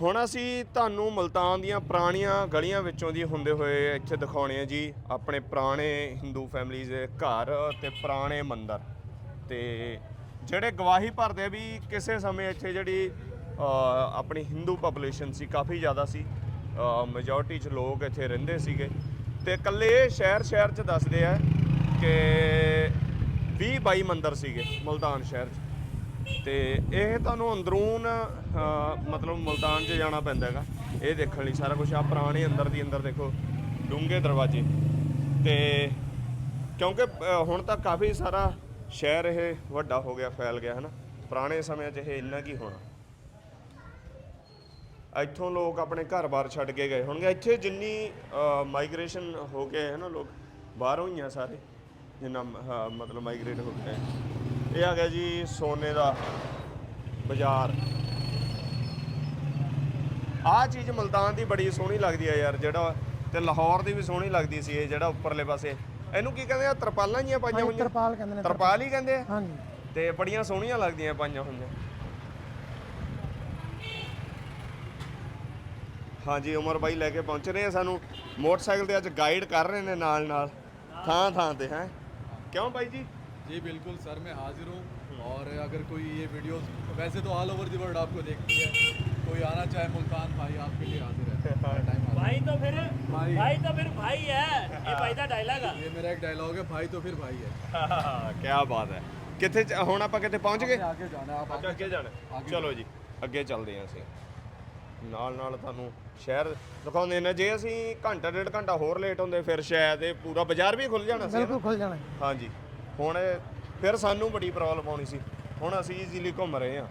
ਹੁਣ ਅਸੀਂ ਤੁਹਾਨੂੰ ਮਲਤਾਨ ਦੀਆਂ ਪੁਰਾਣੀਆਂ ਗਲੀਆਂ ਵਿੱਚੋਂ ਦੀ ਹੁੰਦੇ ਹੋਏ ਇੱਥੇ ਦਿਖਾਉਣੇ ਆ ਜੀ, ਆਪਣੇ ਪੁਰਾਣੇ ਹਿੰਦੂ ਫੈਮਲੀਜ਼ ਦੇ ਘਰ ਤੇ ਪੁਰਾਣੇ ਮੰਦਰ। ਤੇ ਜਿਹੜੇ ਗਵਾਹੀ ਭਰਦੇ ਆ ਵੀ ਕਿਸੇ ਸਮੇਂ ਇੱਥੇ ਜਿਹੜੀ ਆਪਣੀ ਹਿੰਦੂ ਪੋਪੂਲੇਸ਼ਨ ਸੀ, ਕਾਫੀ ਜ਼ਿਆਦਾ ਸੀ। ਮੈਜੋਰਟੀ ਚ ਲੋਕ ਇੱਥੇ ਰਹਿੰਦੇ ਸੀਗੇ। ਤੇ ਇਕੱਲੇ ਸ਼ਹਿਰ ਸ਼ਹਿਰ ਚ ਦੱਸਦੇ ਆ ਕਿ 20 22 ਮੰਦਰ ਸੀਗੇ ਮਲਤਾਨ ਸ਼ਹਿਰ ਚ। ਤੇ ਇਹ ਤੁਹਾਨੂੰ ਅੰਦਰੂਨ ਮਤਲਬ ਮਲਤਾਨ 'ਚ ਜਾਣਾ ਪੈਂਦਾ ਹੈਗਾ। ਇਹ ਦੇਖਣ ਲਈ ਸਾਰਾ ਕੁਝ ਆ, ਪੁਰਾਣੇ ਅੰਦਰ ਦੀ ਅੰਦਰ ਦੇਖੋ, ਡੂੰਘੇ ਦਰਵਾਜ਼ੇ। ਤੇ ਕਿਉਂਕਿ ਹੁਣ ਤਾਂ ਕਾਫੀ ਸਾਰਾ ਸ਼ਹਿਰ ਇਹ ਵੱਡਾ ਹੋ ਗਿਆ, ਫੈਲ ਗਿਆ, ਹਨਾ। ਪੁਰਾਣੇ ਸਮਿਆਂ 'ਚ ਇਹ ਇੰਨਾ ਕੀ ਹੋਣਾ। ਇੱਥੋਂ ਲੋਕ ਆਪਣੇ ਘਰ-ਬਾਰ ਛੱਡ ਕੇ ਗਏ ਹੋਣਗੇ। ਇੱਥੇ ਜਿੰਨੀ ਮਾਈਗ੍ਰੇਸ਼ਨ ਹੋ ਕੇ ਹੈ ਨਾ ਲੋਕ ਬਾਹਰੋਂ ਹੀ ਆ ਸਾਰੇ। ਜਿੰਨਾ ਮਤਲਬ ਮਾਈਗ੍ਰੇਟ ਹੋ ਗਏ। ਇਹ ਆ ਗਿਆ ਜੀ ਸੋਨੇ ਦਾ ਬਾਜ਼ਾਰ। ਆਹ ਚੀਜ਼ ਮਲਤਾਨ ਦੀ ਬੜੀ ਸੋਹਣੀ ਲੱਗਦੀ ਆ ਯਾਰ ਜਿਹੜਾ ਤੇ ਲਾਹੌਰ ਦੀ ਵੀ ਸੋਹਣੀ ਲੱਗਦੀ ਸੀ ਇਹ ਜਿਹੜਾ ਉੱਪਰਲੇ ਪਾਸੇ। ਇਹਨੂੰ ਕੀ ਕਹਿੰਦੇ ਆ? ਤਰਪਾਲਾਂ ਜੀਆਂ ਪਾਈਆਂ ਹੋਈਆਂ? ਤਰਪਾਲ ਕਹਿੰਦੇ ਨੇ ਤਰਪਾਲ। ਹੀ ਕਹਿੰਦੇ ਆ? ਹਾਂਜੀ। ਤੇ ਬੜੀਆਂ ਸੋਹਣੀਆਂ ਲੱਗਦੀਆਂ ਪਾਈਆਂ ਹੋਈਆਂ। ਹਾਂਜੀ ਉਮਰ ਬਾਈ ਲੈ ਕੇ ਪਹੁੰਚ ਰਹੇ ਆ ਸਾਨੂੰ। ਮੋਟਰਸਾਈਕਲ ਤੇ ਅੱਜ ਗਾਈਡ ਕਰ ਰਹੇ ਨੇ ਨਾਲ ਨਾਲ ਥਾਂ ਥਾਂ ਤੇ ਹੈ। ਕਿਉਂ ਬਾਈ ਜੀ? जी बिल्कुल सर मैं हाजिर हूँ और अगर कोई ये वीडियोस वैसे तो ऑल ओवर दी वर्ल्ड आपको देखती है कोई आना चाहे मुल्तान भाई आपके लिए हाजिर है हर टाइम हाजिर भाई तो फिर भाई। भाई तो फिर भाई है ये भाई का डायलॉग है है। ये मेरा एक डायलॉग है भाई तो फिर भाई है ਕੀ ਬਾਤ ਹੈ ਕਿੱਥੇ ਚ- ਹੁਣ ਆਪਾਂ ਕਿੱਥੇ ਪਹੁੰਚ ਗਏ आगे जाना है आप ਅੱਛਾ ਅੱਗੇ ਜਾਣਾ ਚਲੋ ਜੀ ਅੱਗੇ ਚੱਲਦੇ ਹਾਂ ਅਸੀਂ ਨਾਲ ਨਾਲ ਤੁਹਾਨੂੰ ਸ਼ਹਿਰ ਦਿਖਾਉਂਦੇ ਨੇ ਜੇ ਅਸੀਂ ਘੰਟਾ ਡੇਢ ਘੰਟਾ ਹੋਰ ਲੇਟ ਹੁੰਦੇ ਫਿਰ ਸ਼ਾਇਦ ਇਹ ਪੂਰਾ ਬਾਜ਼ਾਰ ਵੀ ਖੁੱਲ ਜਾਣਾ ਸੀ ਬਿਲਕੁਲ ਖੁੱਲ ਜਾਣਾ ਹੈ। ਹਾਂਜੀ ਹੁਣ ਫਿਰ ਸਾਨੂੰ ਬੜੀ ਪ੍ਰੋਬਲਮ ਆਉਣੀ ਸੀ। ਹੁਣ ਅਸੀਂ ਈਜ਼ੀਲੀ ਘੁੰਮ ਰਹੇ ਹਾਂ।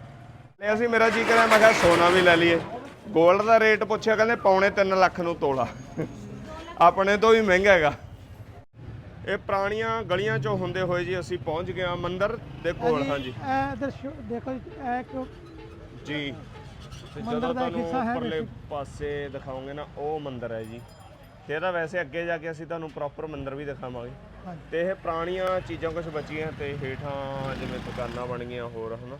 ਤੇ ਅਸੀਂ ਮੇਰਾ ਜੀ ਕਰਿਆ ਮੈਂ ਕਿਹਾ ਸੋਨਾ ਵੀ ਲੈ ਲਈਏ। 골ਡ ਦਾ ਰੇਟ ਪੁੱਛਿਆ ਕਹਿੰਦੇ ਪੌਣੇ 3 ਲੱਖ ਨੂੰ ਤੋਲਾ। ਆਪਣੇ ਤੋਂ ਵੀ ਮਹਿੰਗਾ ਹੈਗਾ। ਇਹ ਪੁਰਾਣੀਆਂ ਗਲੀਆਂ ਚੋਂ ਹੁੰਦੇ ਹੋਏ ਜੀ ਅਸੀਂ ਪਹੁੰਚ ਗਏ ਹਾਂ ਮੰਦਿਰ ਦੇ ਕੋਲ ਹਾਂਜੀ ਇਹ ਇੱਧਰ ਸ਼ੋ- ਦੇਖੋ ਇਹ ਇੱਕ ਜੀ। ਤੇ ਮੰਦਿਰ ਜਦੋਂ ਤੁਹਾਨੂੰ ਉੱਪਰਲੇ। ਪਾਸੇ ਦਿਖਾਉਂਗੇ ਨਾ ਉਹ ਮੰਦਿਰ ਹੈ ਜੀ। ਤੇ ਇਹਦਾ ਵੈਸੇ ਅੱਗੇ ਜਾ ਕੇ ਅਸੀਂ ਤੁਹਾਨੂੰ ਪ੍ਰੋਪਰ ਮੰਦਿਰ ਵੀ ਦਿਖਾਵਾਂਗੇ। ਤੇ ਇਹ ਪੁਰਾਣੀਆਂ ਚੀਜ਼ਾਂ ਕੁਝ ਬਚੀਆਂ ਤੇ ਹੇਠਾਂ ਜਿਵੇਂ ਦੁਕਾਨਾਂ ਬਣ ਗਈਆਂ ਹੋਰ ਹਨਾ।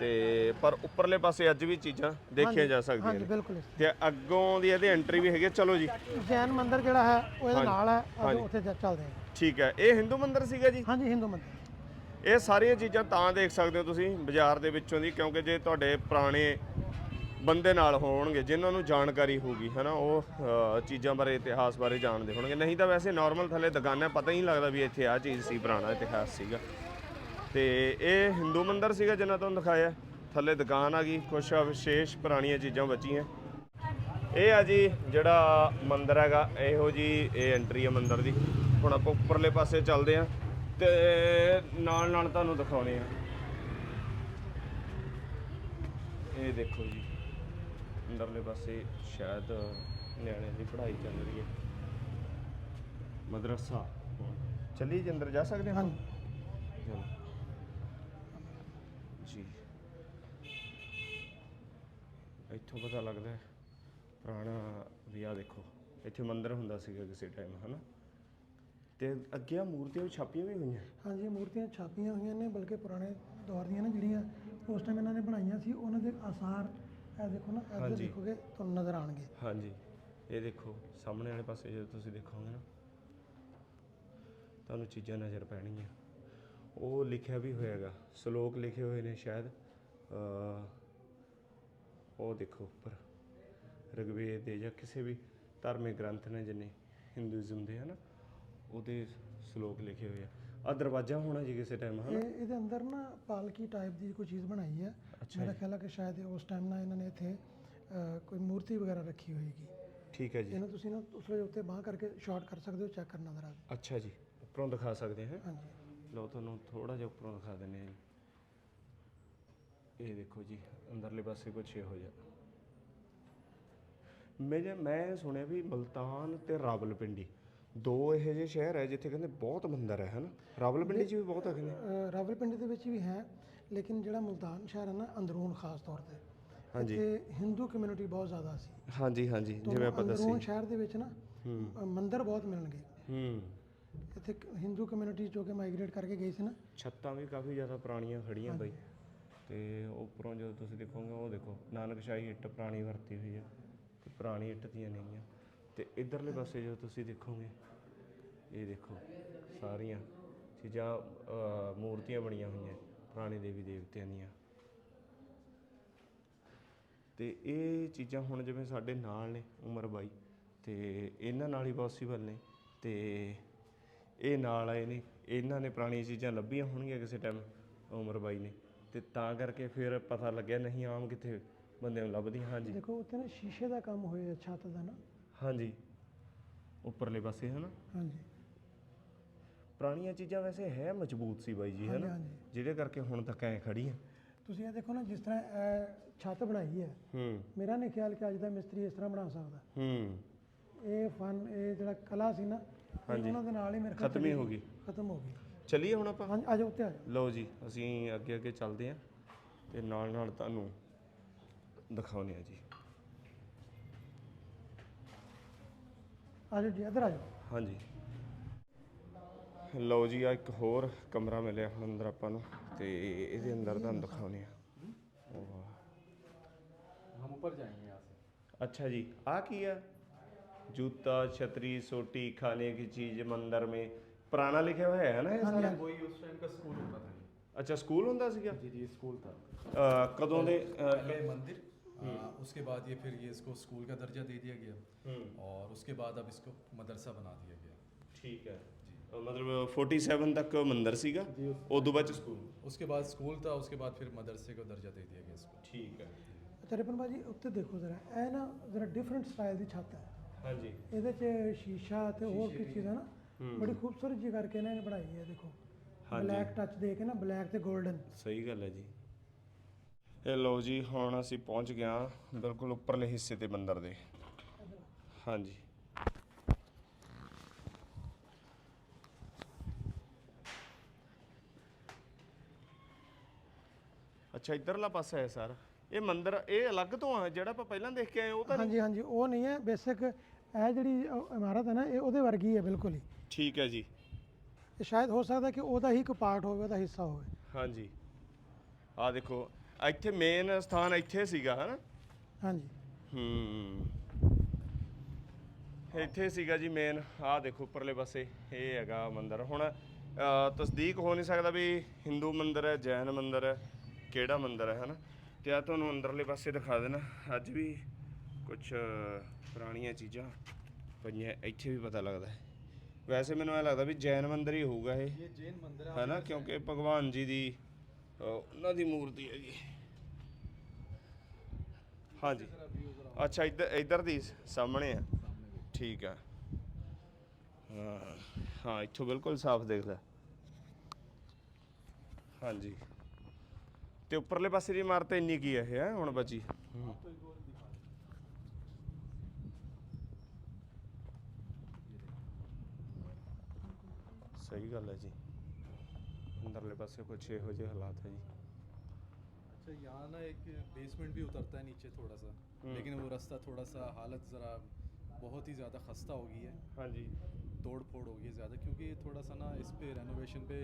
ਤੇ ਪਰ ਉੱਪਰਲੇ ਪਾਸੇ ਅੱਜ ਵੀ ਚੀਜ਼ਾਂ ਦੇਖੀਆਂ ਜਾ ਸਕਦੀਆਂ ਹਾਂਜੀ ਨੇ। ਬਿਲਕੁਲ ਤੇ ਅੱਗੋਂ ਦੀ ਇਹਦੀ ਐਂਟਰੀ ਵੀ ਹੈਗੀ ਹੈ। ਚਲੋ ਜੀ। ਜੈਨ ਮੰਦਿਰ ਜਿਹੜਾ ਹੈ ਉਹ ਇਹਦੇ ਨਾਲ ਹੈ। ਅਸੀਂ ਉੱਥੇ ਚੱਲਦੇ ਹਾਂ। ਠੀਕ ਹੈ। ਇਹ ਹਿੰਦੂ ਮੰਦਿਰ ਸੀਗਾ ਜੀ? ਹਾਂਜੀ ਹਿੰਦੂ ਮੰਦਿਰ। ਇਹ ਸਾਰੀਆਂ ਚੀਜ਼ਾਂ ਤਾਂ ਦੇਖ ਸਕਦੇ ਹੋ ਤੁਸੀਂ ਬਾਜ਼ਾਰ ਦੇ ਵਿੱਚੋਂ ਦੀ ਕਿਉਂਕਿ ਜੇ ਤੁਹਾਡੇ ਪੁਰਾਣੇ ਬੰਦੇ ਨਾਲ ਹੋਣਗੇ ਜਿਨ੍ਹਾਂ ਨੂੰ ਜਾਣਕਾਰੀ ਹੋਊਗੀ ਹਨਾ ਉਹ ਅ, ਚੀਜ਼ਾਂ ਬਾਰੇ ਇਤਿਹਾਸ ਬਾਰੇ ਜਾਣਦੇ ਹੋਣਗੇ। ਨਹੀਂ ਤਾਂ ਵੈਸੇ ਨਾਰਮਲ ਥੱਲੇ ਦੁਕਾਨਾਂ ਪਤਾ ਹੀ ਨਹੀਂ ਲੱਗਦਾ ਵੀ ਇੱਥੇ ਆ ਚੀਜ਼ ਸੀ ਪੁਰਾਣਾ ਇਤਿਹਾਸ ਸੀਗਾ। ਤੇ ਇਹ ਹਿੰਦੂ ਮੰਦਿਰ ਸੀਗਾ ਜਿਨ੍ਹਾਂ ਤੁਹਾਨੂੰ ਦਿਖਾਇਆ। ਥੱਲੇ ਦੁਕਾਨ ਆ ਗਈ ਕੁਝ ਵਿਸ਼ੇਸ਼ ਪੁਰਾਣੀਆਂ ਚੀਜ਼ਾਂ ਬਚੀਆਂ। ਇਹ ਆ ਜੀ ਜਿਹੜਾ ਮੰਦਿਰ ਹੈਗਾ ਇਹੋ ਜੀ ਇਹ ਐਂਟਰੀ ਆ ਮੰਦਿਰ ਦੀ। ਹੁਣ ਆਪਾਂ ਉੱਪਰਲੇ ਪਾਸੇ ਚੱਲਦੇ ਆ ਤੇ ਨਾਲ ਨਾਲ ਤੁਹਾਨੂੰ ਦਿਖਾਉਣੇ ਆ। ਇਹ ਦੇਖੋ ਜੀ। ਅੰਦਰਲੇ ਪਾਸੇ ਸ਼ਾਇਦ ਨਿਆਣਿਆਂ ਦੀ ਪੜ੍ਹਾਈ ਚੱਲ ਰਹੀ ਹੈ। ਮਦਰਸਾ। ਚੱਲੀ ਜੀ ਅੰਦਰ ਜਾ ਸਕਦੇ ਹਾਂ? ਚਲੋ ਜੀ। ਇੱਥੋਂ ਪਤਾ ਲੱਗਦਾ ਹੈ ਪੁਰਾਣਾ ਵੀ ਆ ਦੇਖੋ। ਇੱਥੇ ਮੰਦਿਰ ਹੁੰਦਾ ਸੀਗਾ ਕਿਸੇ ਟਾਈਮ ਹਨਾ? ਤੇ ਅੱਗੇ ਆ ਮੂਰਤੀਆਂ ਵੀ ਛਾਪੀਆਂ ਵੀ ਹੋਈਆਂ। ਹਾਂਜੀ ਇਹ ਮੂਰਤੀਆਂ ਛਾਪੀਆਂ ਹੋਈਆਂ ਨੇ ਬਲਕਿ ਪੁਰਾਣੇ ਦੌਰ ਦੀਆਂ ਨੇ ਜਿਹੜੀਆਂ ਉਸ ਟਾਈਮ ਇਹਨਾਂ ਨੇ ਬਣਾਈਆਂ ਸੀ ਉਹਨਾਂ ਦੇ ਆਸਾਰ ਇਹ ਦੇਖੋ ਨਾ ਇੱਧਰ ਹਾਂਜੀ। ਦੇਖੋਗੇ ਤੁਹਾਨੂੰ ਨਜ਼ਰ ਆਣਗੇ ਹਾਂਜੀ। ਇਹ ਦੇਖੋ ਸਾਹਮਣੇ ਵਾਲੇ ਪਾਸੇ ਜਦੋਂ ਤੁਸੀਂ ਦੇਖੋਗੇ ਨਾ ਤੁਹਾਨੂੰ ਚੀਜ਼ਾਂ ਨਜ਼ਰ ਪੈਣਗੀਆਂ। ਉਹ ਲਿਖਿਆ ਵੀ ਹੋਏਗਾ ਸ਼ਲੋਕ ਲਿਖੇ ਹੋਏ ਨੇ ਸ਼ਾਇਦ। ਅ ਉਹ ਦੇਖੋ ਉੱਪਰ ਰਗਵੇਦ ਦੇ ਜਾਂ ਕਿਸੇ ਵੀ ਧਾਰਮਿਕ ਗ੍ਰੰਥ ਨੇ ਜਿੰਨੇ ਹਿੰਦੂਇਜ਼ਮ ਦੇ ਹਨਾ ਉਹਦੇ ਸ਼ਲੋਕ ਲਿਖੇ ਹੋਏ ਆ। ਆ ਦਰਵਾਜ਼ਾ ਹੋਣਾ ਜੀ ਕਿਸੇ ਟਾਈਮ ਹਨਾ? ਇਹ ਇਹਦੇ ਅੰਦਰ ਨਾ ਪਾਲਕੀ ਟਾਈਪ ਦੀ ਕੋਈ ਚੀਜ਼ ਬਣਾਈ ਹੈ ਮੇਰਾ ਖਿਆਲ ਹੈ ਕਿ ਸ਼ਾਇਦ ਉਸ ਟਾਈਮ ਨਾ ਇਹਨਾਂ ਨੇ ਇੱਥੇ ਕੋਈ ਮੂਰਤੀ ਵਗੈਰਾ ਰੱਖੀ ਹੋਏਗੀ। ਠੀਕ ਹੈ ਜੀ। ਇਹਨੂੰ ਤੁਸੀਂ ਨਾ ਉਸ ਵੇਲੇ ਉੱਤੇ ਬਾਹ ਕਰਕੇ ਸ਼ਾਰਟ ਕਰ ਸਕਦੇ ਹੋ ਚੈੱਕ ਕਰਨਾ ਜ਼ਰਾ ਅੱਛਾ ਜੀ। ਉੱਪਰੋਂ ਦਿਖਾ ਸਕਦੇ ਹਾਂ। ਹਾਂਜੀ। ਲਓ ਤੁਹਾਨੂੰ ਥੋੜਾ ਜਿਹਾ ਉੱਪਰੋਂ ਦਿਖਾ ਦਿੰਦੇ ਹਾਂ ਜੀ। ਇਹ ਦੇਖੋ ਜੀ ਅੰਦਰਲੇ ਪਾਸੇ ਕੁਛ ਇਹੋ ਜਿਹਾ। ਮੈਂ ਮੈਂ ਸੁਣਿਆ ਵੀ ਮਲਤਾਨ ਤੇ ਰਾਵਲਪਿੰਡੀ। ਦੋ ਇਹੋ ਜਿਹੇ ਸ਼ਹਿਰ ਹੈ ਜਿੱਥੇ ਕਹਿੰਦੇ ਬਹੁਤ ਮੰਦਿਰ ਹੈ ਹਨਾ ਰਾਵਲਪਿੰਡੀ 'ਚ ਵੀ ਬਹੁਤ ਹੈ ਕਹਿੰਦੇ। ਰਾਵਲਪਿੰਡੀ ਦੇ ਵਿੱਚ ਵੀ ਹੈ ਲੇਕਿਨ ਜਿਹੜਾ ਮੁਲਤਾਨ ਸ਼ਹਿਰ ਹੈ ਨਾ ਅੰਦਰੂਨ ਖਾਸ ਤੌਰ ਤੇ। ਹਾਂਜੀ। ਇੱਥੇ ਹਿੰਦੂ ਕਮਿਊਨਿਟੀ ਬਹੁਤ ਜ਼ਿਆਦਾ ਸੀ। ਹਾਂਜੀ ਹਾਂਜੀ ਜਿਵੇਂ ਆਪਾਂ ਅੰਦਰੂਨ ਦੱਸੀ ਸ਼ਹਿਰ ਦੇ ਵਿੱਚ ਨਾ ਅ, ਮੰਦਿਰ ਬਹੁਤ ਮਿਲਣਗੇ। ਹੂੰ। ਇੱਥੇ ਕ- ਹਿੰਦੂ ਕਮਿਊਨਿਟੀ ਜੋ ਕਿ ਮਾਈਗ੍ਰੇਟ ਕਰਕੇ ਗਈ ਸੀ ਨਾ। ਛੱਤਾਂ ਵੀ ਕਾਫੀ ਜ਼ਿਆਦਾ ਪੁਰਾਣੀਆਂ ਖੜੀਆਂ ਬਾਈ। ਤੇ ਉੱਪਰੋਂ ਜਦੋਂ ਤੁਸੀਂ ਦੇਖੋਗੇ ਉਹ ਦੇਖੋ ਨਾਨਕਸ਼ਾਹੀ ਇੱਟ ਪੁਰਾਣੀ ਵਰਤੀ ਹੋਈ ਹੈ। ਤੇ ਪੁਰਾਣੀ ਇੱਟ ਦੀਆਂ ਨੇਗੀਆਂ। ਤੇ ਇਧਰਲੇ ਪਾਸੇ ਜਦੋਂ ਤੁਸੀਂ ਦੇਖੋਗੇ ਇਹ ਦੇਖੋ ਸਾਰੀਆਂ ਚੀਜ਼ਾਂ ਅ, ਮੂਰਤੀਆਂ ਬਣੀਆਂ ਹੋਈਆਂ ਪੁਰਾਣੇ ਦੇਵੀ ਦੇਵਤਿਆਂ ਦੀਆਂ। ਤੇ ਇਹ ਚੀਜ਼ਾਂ ਹੁਣ ਜਿਵੇਂ ਸਾਡੇ ਨਾਲ ਨੇ ਉਮਰ ਬਾਈ ਤੇ ਇਹਨਾਂ ਨਾਲ ਹੀ ਪੋਸੀਬਲ ਨੇ। ਤੇ ਇਹ ਨਾਲ ਆਏ ਨੇ ਇਹਨਾਂ ਨੇ ਪੁਰਾਣੀਆਂ ਚੀਜ਼ਾਂ ਲੱਭੀਆਂ ਹੋਣਗੀਆਂ ਕਿਸੇ ਟਾਈਮ ਉਮਰ ਬਾਈ ਨੇ। ਤੇ ਤਾਂ ਕਰਕੇ ਫਿਰ ਪਤਾ ਲੱਗਿਆ ਨਹੀਂ ਆਮ ਕਿੱਥੇ ਬੰਦੇ ਨੂੰ ਲੱਭਦੀਆਂ ਹਾਂਜੀ। ਦੇਖੋ ਉੱਥੇ ਨਾ ਸ਼ੀਸ਼ੇ ਦਾ ਕੰਮ ਹੋਇਆ ਛੱਤ ਦਾ ਨਾ। ਹਾਂਜੀ। ਉੱਪਰਲੇ ਪਾਸੇ ਹਨਾ? ਹਾਂਜੀ। ਪੁਰਾਣੀਆਂ ਚੀਜ਼ਾਂ ਵੈਸੇ ਹੈ ਮਜ਼ਬੂਤ ਸੀ ਬਾਈ ਜੀ ਹਾਂਜੀ, ਹਨਾ? ਹਾਂਜੀ। ਜਿਹਦੇ ਕਰਕੇ ਹੁਣ ਤੱਕ ਐ ਖੜੀਆਂ ਤੁਸੀਂ ਇਹ ਦੇਖੋ ਨਾ ਜਿਸ ਤਰ੍ਹਾਂ ਇਹ ਛੱਤ ਬਣਾਈ ਹੈ। ਹੂੰ। ਮੇਰਾ ਨਹੀਂ ਖਿਆਲ ਕਿ ਅੱਜ ਦਾ ਮਿਸਤਰੀ ਇਸ ਤਰ੍ਹਾਂ ਬਣਾ ਸਕਦਾ। ਹੂੰ। ਇਹ ਫਨ ਇਹ ਜਿਹੜਾ ਕਲਾ ਸੀ ਨਾ ਇਹ ਹਾਂਜੀ। ਉਹਨਾਂ ਦੇ ਨਾਲ ਹੀ ਮੇਰੇ ਖਿਆਲ ਖਤਮ ਹੀ ਚਲੀ ਹੋ ਗਈ। ਖਤਮ ਹੋ ਗਈ। ਚੱਲੀਏ ਹੁਣ ਆਪਾਂ? ਹਾਂਜੀ ਆ ਜਾਓ ਉੱਤੇ ਆ ਜਾਓ। ਲਓ ਜੀ ਅਸੀਂ ਅੱਗੇ ਅੱਗੇ ਚੱਲਦੇ ਹਾਂ ਤੇ ਨਾਲ ਨਾਲ ਤੁਹਾਨੂੰ ਦਿਖਾਉਂਦੇ ਆ ਜੀ। ਆ ਜਾਓ ਜੀ ਇੱਧਰ ਆ ਜਾਓ ਹਾਂਜੀ ਲਓ ਜੀ ਆ ਇੱਕ ਹੋਰ ਕਮਰਾ ਮਿਲਿਆ ਹੁਣ ਅੰਦਰ ਆਪਾਂ ਨੂੰ ਤੇ ਇਹਦੇ ਅੰਦਰ ਤੁਹਾਨੂੰ ਦਿਖਾਉਂਦੇ ਆ हम ऊपर जाएंगे यहाँ से अच्छा जी आ किया जूता छतरी सोटी खाने की चीज मंदिर में पुराना लिखा हुआ है ना ये सारा वही उस टाइम का स्कूल होता था ਅੱਛਾ ਸਕੂਲ ਹੁੰਦਾ ਸੀਗਾ जी जी स्कूल था ਅਹ ਕਦੋਂ ਦੇ ਅਹ, पहले मंदिर आ, उसके बाद ये फिर ये इसको स्कूल का दर्जा दे दिया गया। और उसके बाद अब इसको मदरसा बना दिया गया। ਠੀਕ ਹੈ ਮਤਲਬ 47 ਤੱਕ ਮੰਦਰ ਸੀਗਾ ਉਸ ਤੋਂ ਬਾਅਦ ਸਕੂਲ उसके बाद स्कूल था उसके बाद फिर मदरसे को दर्जा दे दिया गया इसको। ਠੀਕ ਹੈ ਅੱਛਾ ਰਿਪਨ ਭਾਜੀ ਉੱਤੇ ਦੇਖੋ ਜ਼ਰਾ ਇਹ ਨਾ ਜ਼ਰਾ ਡਿਫਰੈਂਟ ਸਟਾਈਲ ਦੀ ਛੱਤ ਹੈ ਹਾਂਜੀ ਇਹਦੇ 'ਚ ਸ਼ੀਸ਼ਾ ਤੇ ਹੋਰ ਕੀ ਚੀਜ਼ਾਂ ਨਾ ਬੜੀ ਖੂਬਸੂਰਤ ਜੀ ਕਰਕੇ ਇਹਨਾਂ ਨੇ ਬਣਾਈ ਹੈ ਦੇਖੋ ਹਾਂਜੀ। ਬਲੈਕ ਟੱਚ ਦੇ ਕੇ ਨਾ ਬਲੈਕ ਤੇ 골ਡਨ ਸਹੀ ਗੱਲ ਹੈ ਜੀ ਇਹ ਲਓ ਜੀ ਹੁਣ ਅਸੀਂ ਪਹੁੰਚ ਗਏ ਹਾਂ ਬਿਲਕੁਲ ਉੱਪਰਲੇ ਹਿੱਸੇ ਤੇ ਮੰਦਿਰ ਦੇ। ਹਾਂਜੀ। ਅੱਛਾ ਇਧਰਲਾ ਪਾਸਾ ਹੈ ਸਰ। ਇਹ ਮੰਦਿਰ ਇਹ ਅਲੱਗ ਤੋਂ ਆ ਜਿਹੜਾ ਆਪਾਂ ਪਹਿਲਾਂ ਦੇਖ ਕੇ ਆਏ ਉਹ ਤਾਂ ਨਹੀਂ? ਹਾਂਜੀ ਹਾਂਜੀ ਉਹ ਨਹੀਂ ਹੈ। ਬੇਸਿਕ ਇਹ ਜਿਹੜੀ ਇਮਾਰਤ ਹੈ ਨਾ ਇਹ ਉਹਦੇ ਵਰਗੀ ਹੈ ਬਿਲਕੁਲ ਹੀ। ਠੀਕ ਹੈ ਜੀ। ਇਹ ਸ਼ਾਇਦ ਹੋ ਸਕਦਾ ਕਿ ਉਹਦਾ ਹੀ ਇੱਕ ਪਾਰਟ ਹੋਵੇ ਉਹਦਾ ਹਿੱਸਾ ਹੋਵੇ। ਹਾਂਜੀ। ਆ ਦੇਖੋ ਇੱਥੇ ਮੇਨ ਸਥਾਨ ਇੱਥੇ ਸੀਗਾ ਹਨਾ? ਹਾਂਜੀ। ਹੂੰ। ਇੱਥੇ ਸੀਗਾ ਜੀ ਮੇਨ ਆਹ ਦੇਖੋ ਉੱਪਰਲੇ ਪਾਸੇ ਇਹ ਹੈਗਾ ਮੰਦਿਰ। ਹੁਣ ਤਸਦੀਕ ਹੋ ਨਹੀਂ ਸਕਦਾ ਵੀ ਹਿੰਦੂ ਮੰਦਿਰ ਹੈ ਜੈਨ ਮੰਦਿਰ ਹੈ ਕਿਹੜਾ ਮੰਦਿਰ ਹੈ ਹਨਾ? ਤੇ ਆ ਤੁਹਾਨੂੰ ਅੰਦਰਲੇ ਪਾਸੇ ਦਿਖਾ ਦੇਣਾ। ਅੱਜ ਵੀ ਕੁਝ ਪੁਰਾਣੀਆਂ ਚੀਜ਼ਾਂ ਪਈਆਂ ਇੱਥੇ ਵੀ ਪਤਾ ਲੱਗਦਾ ਵੈਸੇ ਮੈਨੂੰ ਇਹ ਲੱਗਦਾ ਵੀ ਜੈਨ ਮੰਦਿਰ ਹੀ ਹੋਊਗਾ ਇਹ ਜੈਨ ਮੰਦਿਰ ਹੈ ਨਾ ਕਿਉਂਕਿ ਭਗਵਾਨ ਜੀ ਦੀ ਉਹਨਾਂ ਦੀ ਮੂਰਤੀ ਹੈਗੀ। ਹਾਂਜੀ। ਅੱਛਾ ਇੱਧਰ ਇੱਧਰ ਦੀ ਸਾਹਮਣੇ ਆ। ਠੀਕ ਆ। ਹਾਂ ਹਾਂ, ਇੱਥੋਂ ਬਿਲਕੁਲ ਸਾਫ਼ ਦਿਖਦਾ ਹਾਂਜੀ। ਤੇ ਉੱਪਰਲੇ ਪਾਸੇ ਦੀ ਇਮਾਰਤ ਇੰਨੀ ਕੀ ਹੈ ਇਹ ਹੁਣ ਬਚੀ? ਸਹੀ ਗੱਲ ਹੈ ਜੀ। ਅੰਦਰਲੇ ਪਾਸੇ ਕੁਝ ਇਹੋ ਜਿਹੇ ਹਾਲਾਤ ਹੈ ਜੀ। अच्छा यहाँ ना एक बेसमेंट भी उतरता है नीचे थोड़ा सा लेकिन वो रास्ता थोड़ा सा हालत ज़रा बहुत ही ज़्यादा खस्ता हो गई है ਹਾਂਜੀ तोड़ फोड़ हो गई है ज़्यादा क्योंकि थोड़ा सा ना इस पे रेनोवेशन पे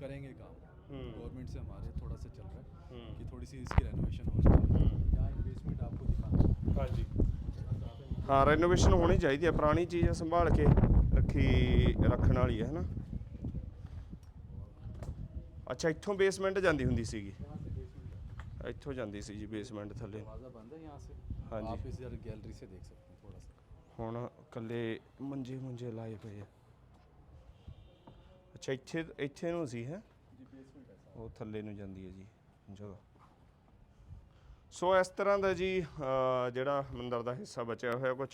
करेंगे काम गवर्नमेंट से हमारे थोड़ा सा चल रहा है हम्म। कि थोड़ी सी इसकी रेनोवेशन हो जाए यहाँ एक बेसमेंट आपको दिखाना ਹਾਂਜੀ ਹਾਂ ਰੈਨੋਵੇਸ਼ਨ ਹੋਣੀ ਚਾਹੀਦੀ ਹੈ ਪੁਰਾਣੀ ਚੀਜ਼ ਸੰਭਾਲ ਕੇ ਰੱਖੀ ਰੱਖਣ ਵਾਲੀ ਹੈ ਹਨਾ ਅੱਛਾ ਇੱਥੋਂ ਬੇਸਮੈਂਟ ਜਾਂਦੀ ਹੁੰਦੀ ਸੀਗੀ ਇੱਥੋਂ ਜਾਂਦੀ ਸੀ ਜੀ ਬੇਸਮੈਂਟ ਥੱਲੇ दरवाज़ा बंद है यहाँ से हाँ जी। आप इधर गैलरी से देख सकते हैं थोड़ा सा ਹੁਣ ਇਕੱਲੇ ਮੰਜੇ ਮੁੰਜੇ ਲਾਏ ਪਏ ਆ ਅੱਛਾ ਇੱਥੇ ਇੱਥੇ ਨੂੰ ਸੀ ਹੈ जी बेसमेंट है ਉਹ ਥੱਲੇ ਨੂੰ ਜਾਂਦੀ ਹੈ ਜੀ ਜਗ੍ਹਾ ਸੋ ਇਸ ਤਰ੍ਹਾਂ ਦਾ ਜੀ ਅਹ, ਜਿਹੜਾ ਮੰਦਿਰ ਦਾ ਹਿੱਸਾ ਬਚਿਆ ਹੋਇਆ ਕੁਝ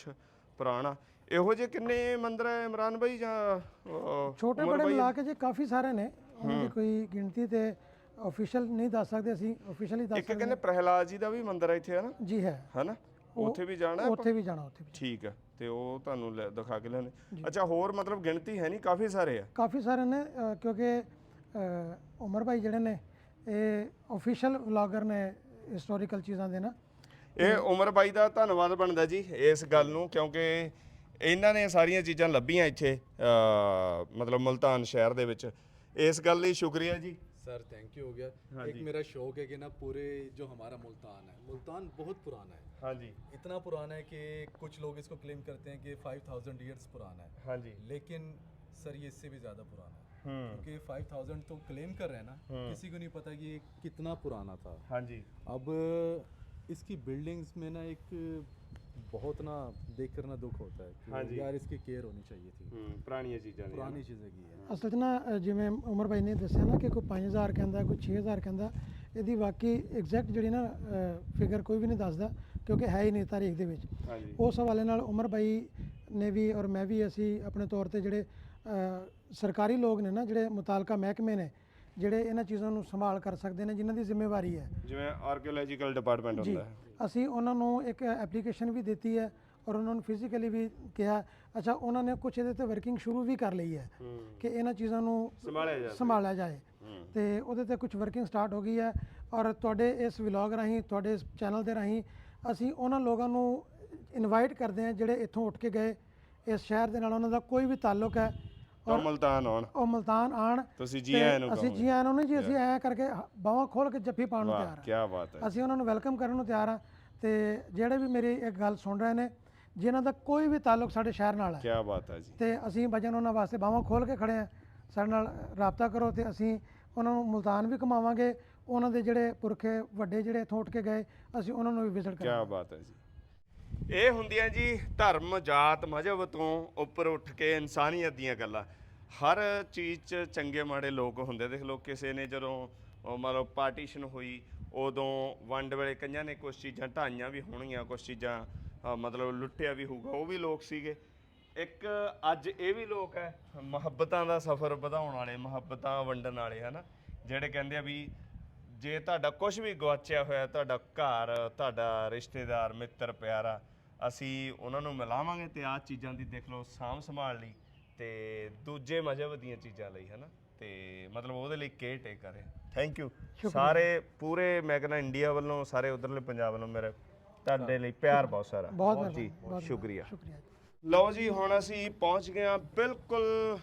ਪੁਰਾਣਾ ਇਹੋ ਜਿਹੇ ਕਿੰਨੇ ਮੰਦਿਰ ਹੈ ਇਮਰਾਨ ਭਾਈ ਜਾਂ ਅਹ, ਛੋਟੇ ਉਮਰ ਬੜੇ ਭਾਈ? ਮਿਲਾ ਕੇ ਜੇ ਕਾਫੀ ਸਾਰੇ ਨੇ ਉਹਨਾਂ ਦੀ ਕੋਈ ਗਿਣਤੀ ਤੇ ਅਫੀਸ਼ੀਅਲ ਨਹੀਂ ਦੱਸ ਸਕਦੇ ਅਸੀਂ ਅਫੀਸ਼ੀਅਲੀ ਦੱਸ ਇੱਕ ਕਹਿੰਦੇ ਪ੍ਰਹਿਲਾਦ ਜੀ ਦਾ ਵੀ ਮੰਦਿਰ ਹੈ ਇੱਥੇ ਹੈ ਨਾ ਜੀ ਹੈ। ਹੈਨਾ? ਉੱਥੇ ਵੀ ਜਾਣਾ ਹੈ ਉੱਥੇ ਵੀ ਜਾਣਾ ਉੱਥੇ ਵੀ ਠੀਕ ਹੈ ਤੇ ਉਹ ਤੁਹਾਨੂੰ ਲੈ- ਦਿਖਾ ਕੇ ਲਿਆਉਣੇ ਅੱਛਾ ਹੋਰ ਮਤਲਬ ਗਿਣਤੀ ਹੈ ਨਹੀਂ ਕਾਫੀ ਸਾਰੇ ਆ। ਕਾਫੀ ਸਾਰੇ ਨੇ ਅ, ਕਿਉਂਕਿ ਅ, ਉਮਰ ਭਾਈ ਜਿਹੜੇ ਨੇ ਇਹ ਅਫੀਸ਼ੀਅਲ ਵਲੌਗਰ ਨੇ ਹਿਸਟੋਰੀਕਲ ਚੀਜ਼ਾਂ ਦੇ ਨਾ। ਇਹ ਉਮਰ ਬਾਈ ਦਾ ਧੰਨਵਾਦ ਬਣਦਾ ਜੀ ਇਸ ਗੱਲ ਨੂੰ ਕਿਉਂਕਿ ਇਹਨਾਂ ਨੇ ਸਾਰੀਆਂ ਚੀਜ਼ਾਂ ਲੱਭੀਆਂ ਇੱਥੇ ਅ, ਮਤਲਬ ਮਲਤਾਨ ਸ਼ਹਿਰ ਦੇ ਵਿੱਚ। ਇਸ ਗੱਲ ਲਈ ਸ਼ੁਕਰੀਆ ਜੀ। सर थैंक यू हो गया। हाँ एक मेरा शौक है कि ना पूरे जो हमारा मुल्तान है मुल्तान बहुत पुराना है। हाँ जी। इतना पुराना है कि कुछ लोग इसको क्लेम करते हैं कि 5000 थाउज़ेंड ईयर्स पुराना है। हाँ जी। लेकिन सर ये इससे भी ज़्यादा पुराना है। हम्म। क्योंकि फाइव थाउज़ेंड तो क्लेम कर रहे हैं ना हम्म। किसी को नहीं पता कि ये कितना पुराना था। हाँ जी। अब इसकी बिल्डिंग्स में ना एक बहुत ना देख कर ना दुख होता है हाँ कि जी। यार इसकी केयर होनी चाहिए थी ਹੂੰ ਪੁਰਾਣੀਆਂ ਚੀਜ਼ਾਂ ਨੇ पुरानी चीज़ें की है ਅਸਲ 'ਚ ਨਾ ਅ, ਜਿਵੇਂ ਉਮਰ ਭਾਈ ਨੇ ਦੱਸਿਆ ਨਾ ਕਿ ਕੋਈ 5000 ਕਹਿੰਦਾ ਕੋਈ 6000 ਕਹਿੰਦਾ ਇਹਦੀ ਵਾਕਈ ਐਗਜ਼ੈਕਟ ਜਿਹੜੀ ਨਾ ਫਿਗਰ ਕੋਈ ਵੀ ਨਹੀਂ ਦੱਸਦਾ ਕਿਉਂਕਿ ਹੈ ਹੀ ਨਹੀਂ ਤਾਰੀਖ ਦੇ ਵਿੱਚ ਹਾਂਜੀ ਉਸ ਹਵਾਲੇ ਨਾਲ ਉਮਰ ਭਾਈ ਨੇ ਵੀ ਔਰ ਮੈਂ ਵੀ ਅਸੀਂ ਆਪਣੇ ਤੌਰ ਤੇ ਜਿਹੜੇ ਅ, ਸਰਕਾਰੀ ਲੋਕ ਨੇ ਨਾ ਜਿਹੜੇ ਮੁਤਾਲਕਾ ਮਹਿਕਮੇ ਨੇ ਜਿਹੜੇ ਇਹਨਾਂ ਚੀਜ਼ਾਂ ਨੂੰ ਸੰਭਾਲ ਕਰ ਸਕਦੇ ਨੇ ਜਿਨ੍ਹਾਂ ਦੀ ਜ਼ਿੰਮੇਵਾਰੀ ਹੈ। ਜਿਵੇਂ ਆਰਕੀਓਲੋਜੀਕਲ ਡਿਪਾਰਟਮੈਂਟ ਜੀ ਹੁੰਦਾ ਹੈ। ਅਸੀਂ ਉਹਨਾਂ ਨੂੰ ਇੱਕ ਐਪਲੀਕੇਸ਼ਨ ਵੀ ਦਿੱਤੀ ਹੈ ਔਰ ਉਹਨਾਂ ਨੂੰ ਫਿਜ਼ੀਕਲੀ ਵੀ ਕਿਹਾ ਅੱਛਾ ਉਹਨਾਂ ਨੇ ਕੁਝ ਇਹਦੇ ਤੇ ਵਰਕਿੰਗ ਸ਼ੁਰੂ ਵੀ ਕਰ ਲਈ ਹੈ ਕਿ ਇਹਨਾਂ ਚੀਜ਼ਾਂ ਨੂੰ ਸੰਭਾਲਿਆ ਜਾ ਸੰਭਾਲਿਆ ਜਾਏ। ਤੇ ਉਹਦੇ ਤੇ ਕੁਝ ਵਰਕਿੰਗ ਸਟਾਰਟ ਹੋ ਗਈ ਹੈ ਔਰ ਤੁਹਾਡੇ ਇਸ ਵਲੌਗ ਰਾਹੀਂ ਤੁਹਾਡੇ ਇਸ ਚੈਨਲ ਦੇ ਰਾਹੀਂ ਅਸੀਂ ਉਹਨਾਂ ਲੋਕਾਂ ਨੂੰ ਇਨਵਾਈਟ ਕਰਦੇ ਹਾਂ ਜਿਹੜੇ ਇੱਥੋਂ ਉੱਠ ਕੇ ਗਏ। ਇਸ ਸ਼ਹਿਰ ਦੇ ਨਾਲ ਉਹਨਾਂ ਦਾ ਕੋਈ ਵੀ ਤਾਲੁਕ ਹੈ ਤਾਂ ਮਲਤਾਨ ਆਉਣ। ਉਹ ਮਲਤਾਨ ਆਣ ਤੁਸੀਂ ਜੀ ਆਇਆਂ ਨੂੰ ਅਸੀਂ ਜੀ ਆਇਆਂ ਨੂੰ ਨਹੀਂ ਜੀ ਅਸੀਂ ਐ ਕਰਕੇ ਬਾਹਾਂ ਖੋਲ ਕੇ ਜੱਫੀ ਪਾਉਣ ਨੂੰ ਤਿਆਰ ਹਾਂ ਕੀ ਬਾਤ ਹੈ। ਅਸੀਂ ਉਹਨਾਂ ਨੂੰ ਵੈਲਕਮ ਕਰਨ ਨੂੰ ਤਿਆਰ ਹਾਂ ਤੇ ਜਿਹੜੇ ਵੀ ਮੇਰੀ ਇੱਕ ਗੱਲ ਸੁਣ ਰਹੇ ਨੇ ਜਿਨ੍ਹਾਂ ਦਾ ਕੋਈ ਵੀ ਤਾਲੁਕ ਸਾਡੇ ਸ਼ਹਿਰ ਨਾਲ ਹੈ। ਕੀ ਬਾਤ ਹੈ ਜੀ। ਤੇ ਅਸੀਂ ਵਜਨ ਉਹਨਾਂ ਵਾਸਤੇ ਬਾਹਾਂ ਖੋਲ ਕੇ ਖੜੇ ਆ। ਸਾਡੇ ਨਾਲ ਰਾਬਤਾ ਕਰੋ ਤੇ ਅਸੀਂ ਉਹਨਾਂ ਨੂੰ ਮੁਲਤਾਨ ਵੀ ਕਮਾਵਾਂਗੇ ਉਹਨਾਂ ਦੇ ਜਿਹੜੇ ਪੁਰਖੇ ਵੱਡੇ ਜਿਹੜੇ ਉੱਠ ਕੇ ਗਏ ਅਸੀਂ ਉਹਨਾਂ ਨੂੰ ਵੀ ਵਿਜ਼ਿਟ ਕੀ ਕਰਾਂਗੇ। ਬਾਤ ਹੈ ਜੀ। ਇਹ ਹੁੰਦੀਆਂ ਜੀ ਧਰਮ, ਜਾਤ, ਮਜ਼ਹਬ ਤੋਂ ਉੱਪਰ ਉੱਠ ਕੇ ਇਨਸਾਨੀਅਤ ਦੀਆਂ ਗੱਲਾਂ। ਹਰ ਚੀਜ਼ 'ਚ ਚੰਗੇ ਮਾੜੇ ਲੋਕ ਹੁੰਦੇ ਦੇਖ ਲਓ ਕਿਸੇ ਨੇ ਜਦੋਂ ਮਤਲਬ ਪਾਰਟੀਸ਼ਨ ਹੋਈ, ਉਦੋਂ ਵੰਡ ਵੇਲੇ ਕਈਆਂ ਨੇ ਕੁਝ ਚੀਜ਼ਾਂ ਢਾਈਆਂ ਵੀ ਹੋਣਗੀਆਂ ਕੁਝ ਚੀਜ਼ਾਂ ਮਤਲਬ ਲੁੱਟਿਆ ਵੀ ਹੋਊਗਾ, ਉਹ ਵੀ ਲੋਕ ਸੀਗੇ। ਇੱਕ ਅੱਜ ਇਹ ਵੀ ਲੋਕ ਹੈ, ਮੁਹੱਬਤਾਂ ਦਾ ਸਫ਼ਰ ਵਧਾਉਣ ਵਾਲੇ, ਮੁਹੱਬਤਾਂ ਵੰਡਣ ਵਾਲੇ, ਹਨਾ? ਜਿਹੜੇ ਕਹਿੰਦੇ ਆ ਵੀ ਜੇ ਤੁਹਾਡਾ ਕੁਝ ਵੀ ਗਵਾਚਿਆ ਹੋਇਆ, ਤੁਹਾਡਾ ਘਰ, ਤੁਹਾਡਾ ਰਿਸ਼ਤੇਦਾਰ, ਮਿੱਤਰ, ਪਿਆਰਾ ਅਸੀਂ ਉਹਨਾਂ ਨੂੰ ਮਿਲਾਵਾਂਗੇ ਤੇ ਆਹ ਚੀਜ਼ਾਂ ਦੀ ਦੇਖ ਲਓ ਸਾਂਭ ਸੰਭਾਲ ਲਈ ਤੇ ਦੂਜੇ ਮਜ਼ਹਬ ਦੀਆਂ ਚੀਜ਼ਾਂ ਲਈ ਹਨਾ? ਤੇ ਮਤਲਬ ਉਹਦੇ ਲਈ ਕੇਅਰ ਟੇਕਰ ਹੈ। ਥੈਂਕ ਯੂ ਸਾਰੇ ਪੂਰੇ ਮੈਂ ਕਹਿੰਦਾ ਇੰਡੀਆ ਵੱਲੋਂ ਸਾਰੇ ਉਧਰਲੇ ਪੰਜਾਬ ਵੱਲੋਂ ਮੇਰੇ ਤੁਹਾਡੇ ਲਈ ਪਿਆਰ ਬਹੁਤ ਸਾਰਾ। ਬਹੁਤ ਜੀ ਸ਼ੁਕਰੀਆ। ਸ਼ੁਕਰੀਆ। ਲਓ ਜੀ ਹੁਣ ਅਸੀਂ ਪਹੁੰਚ ਗਏ ਹਾਂ ਬਿਲਕੁਲ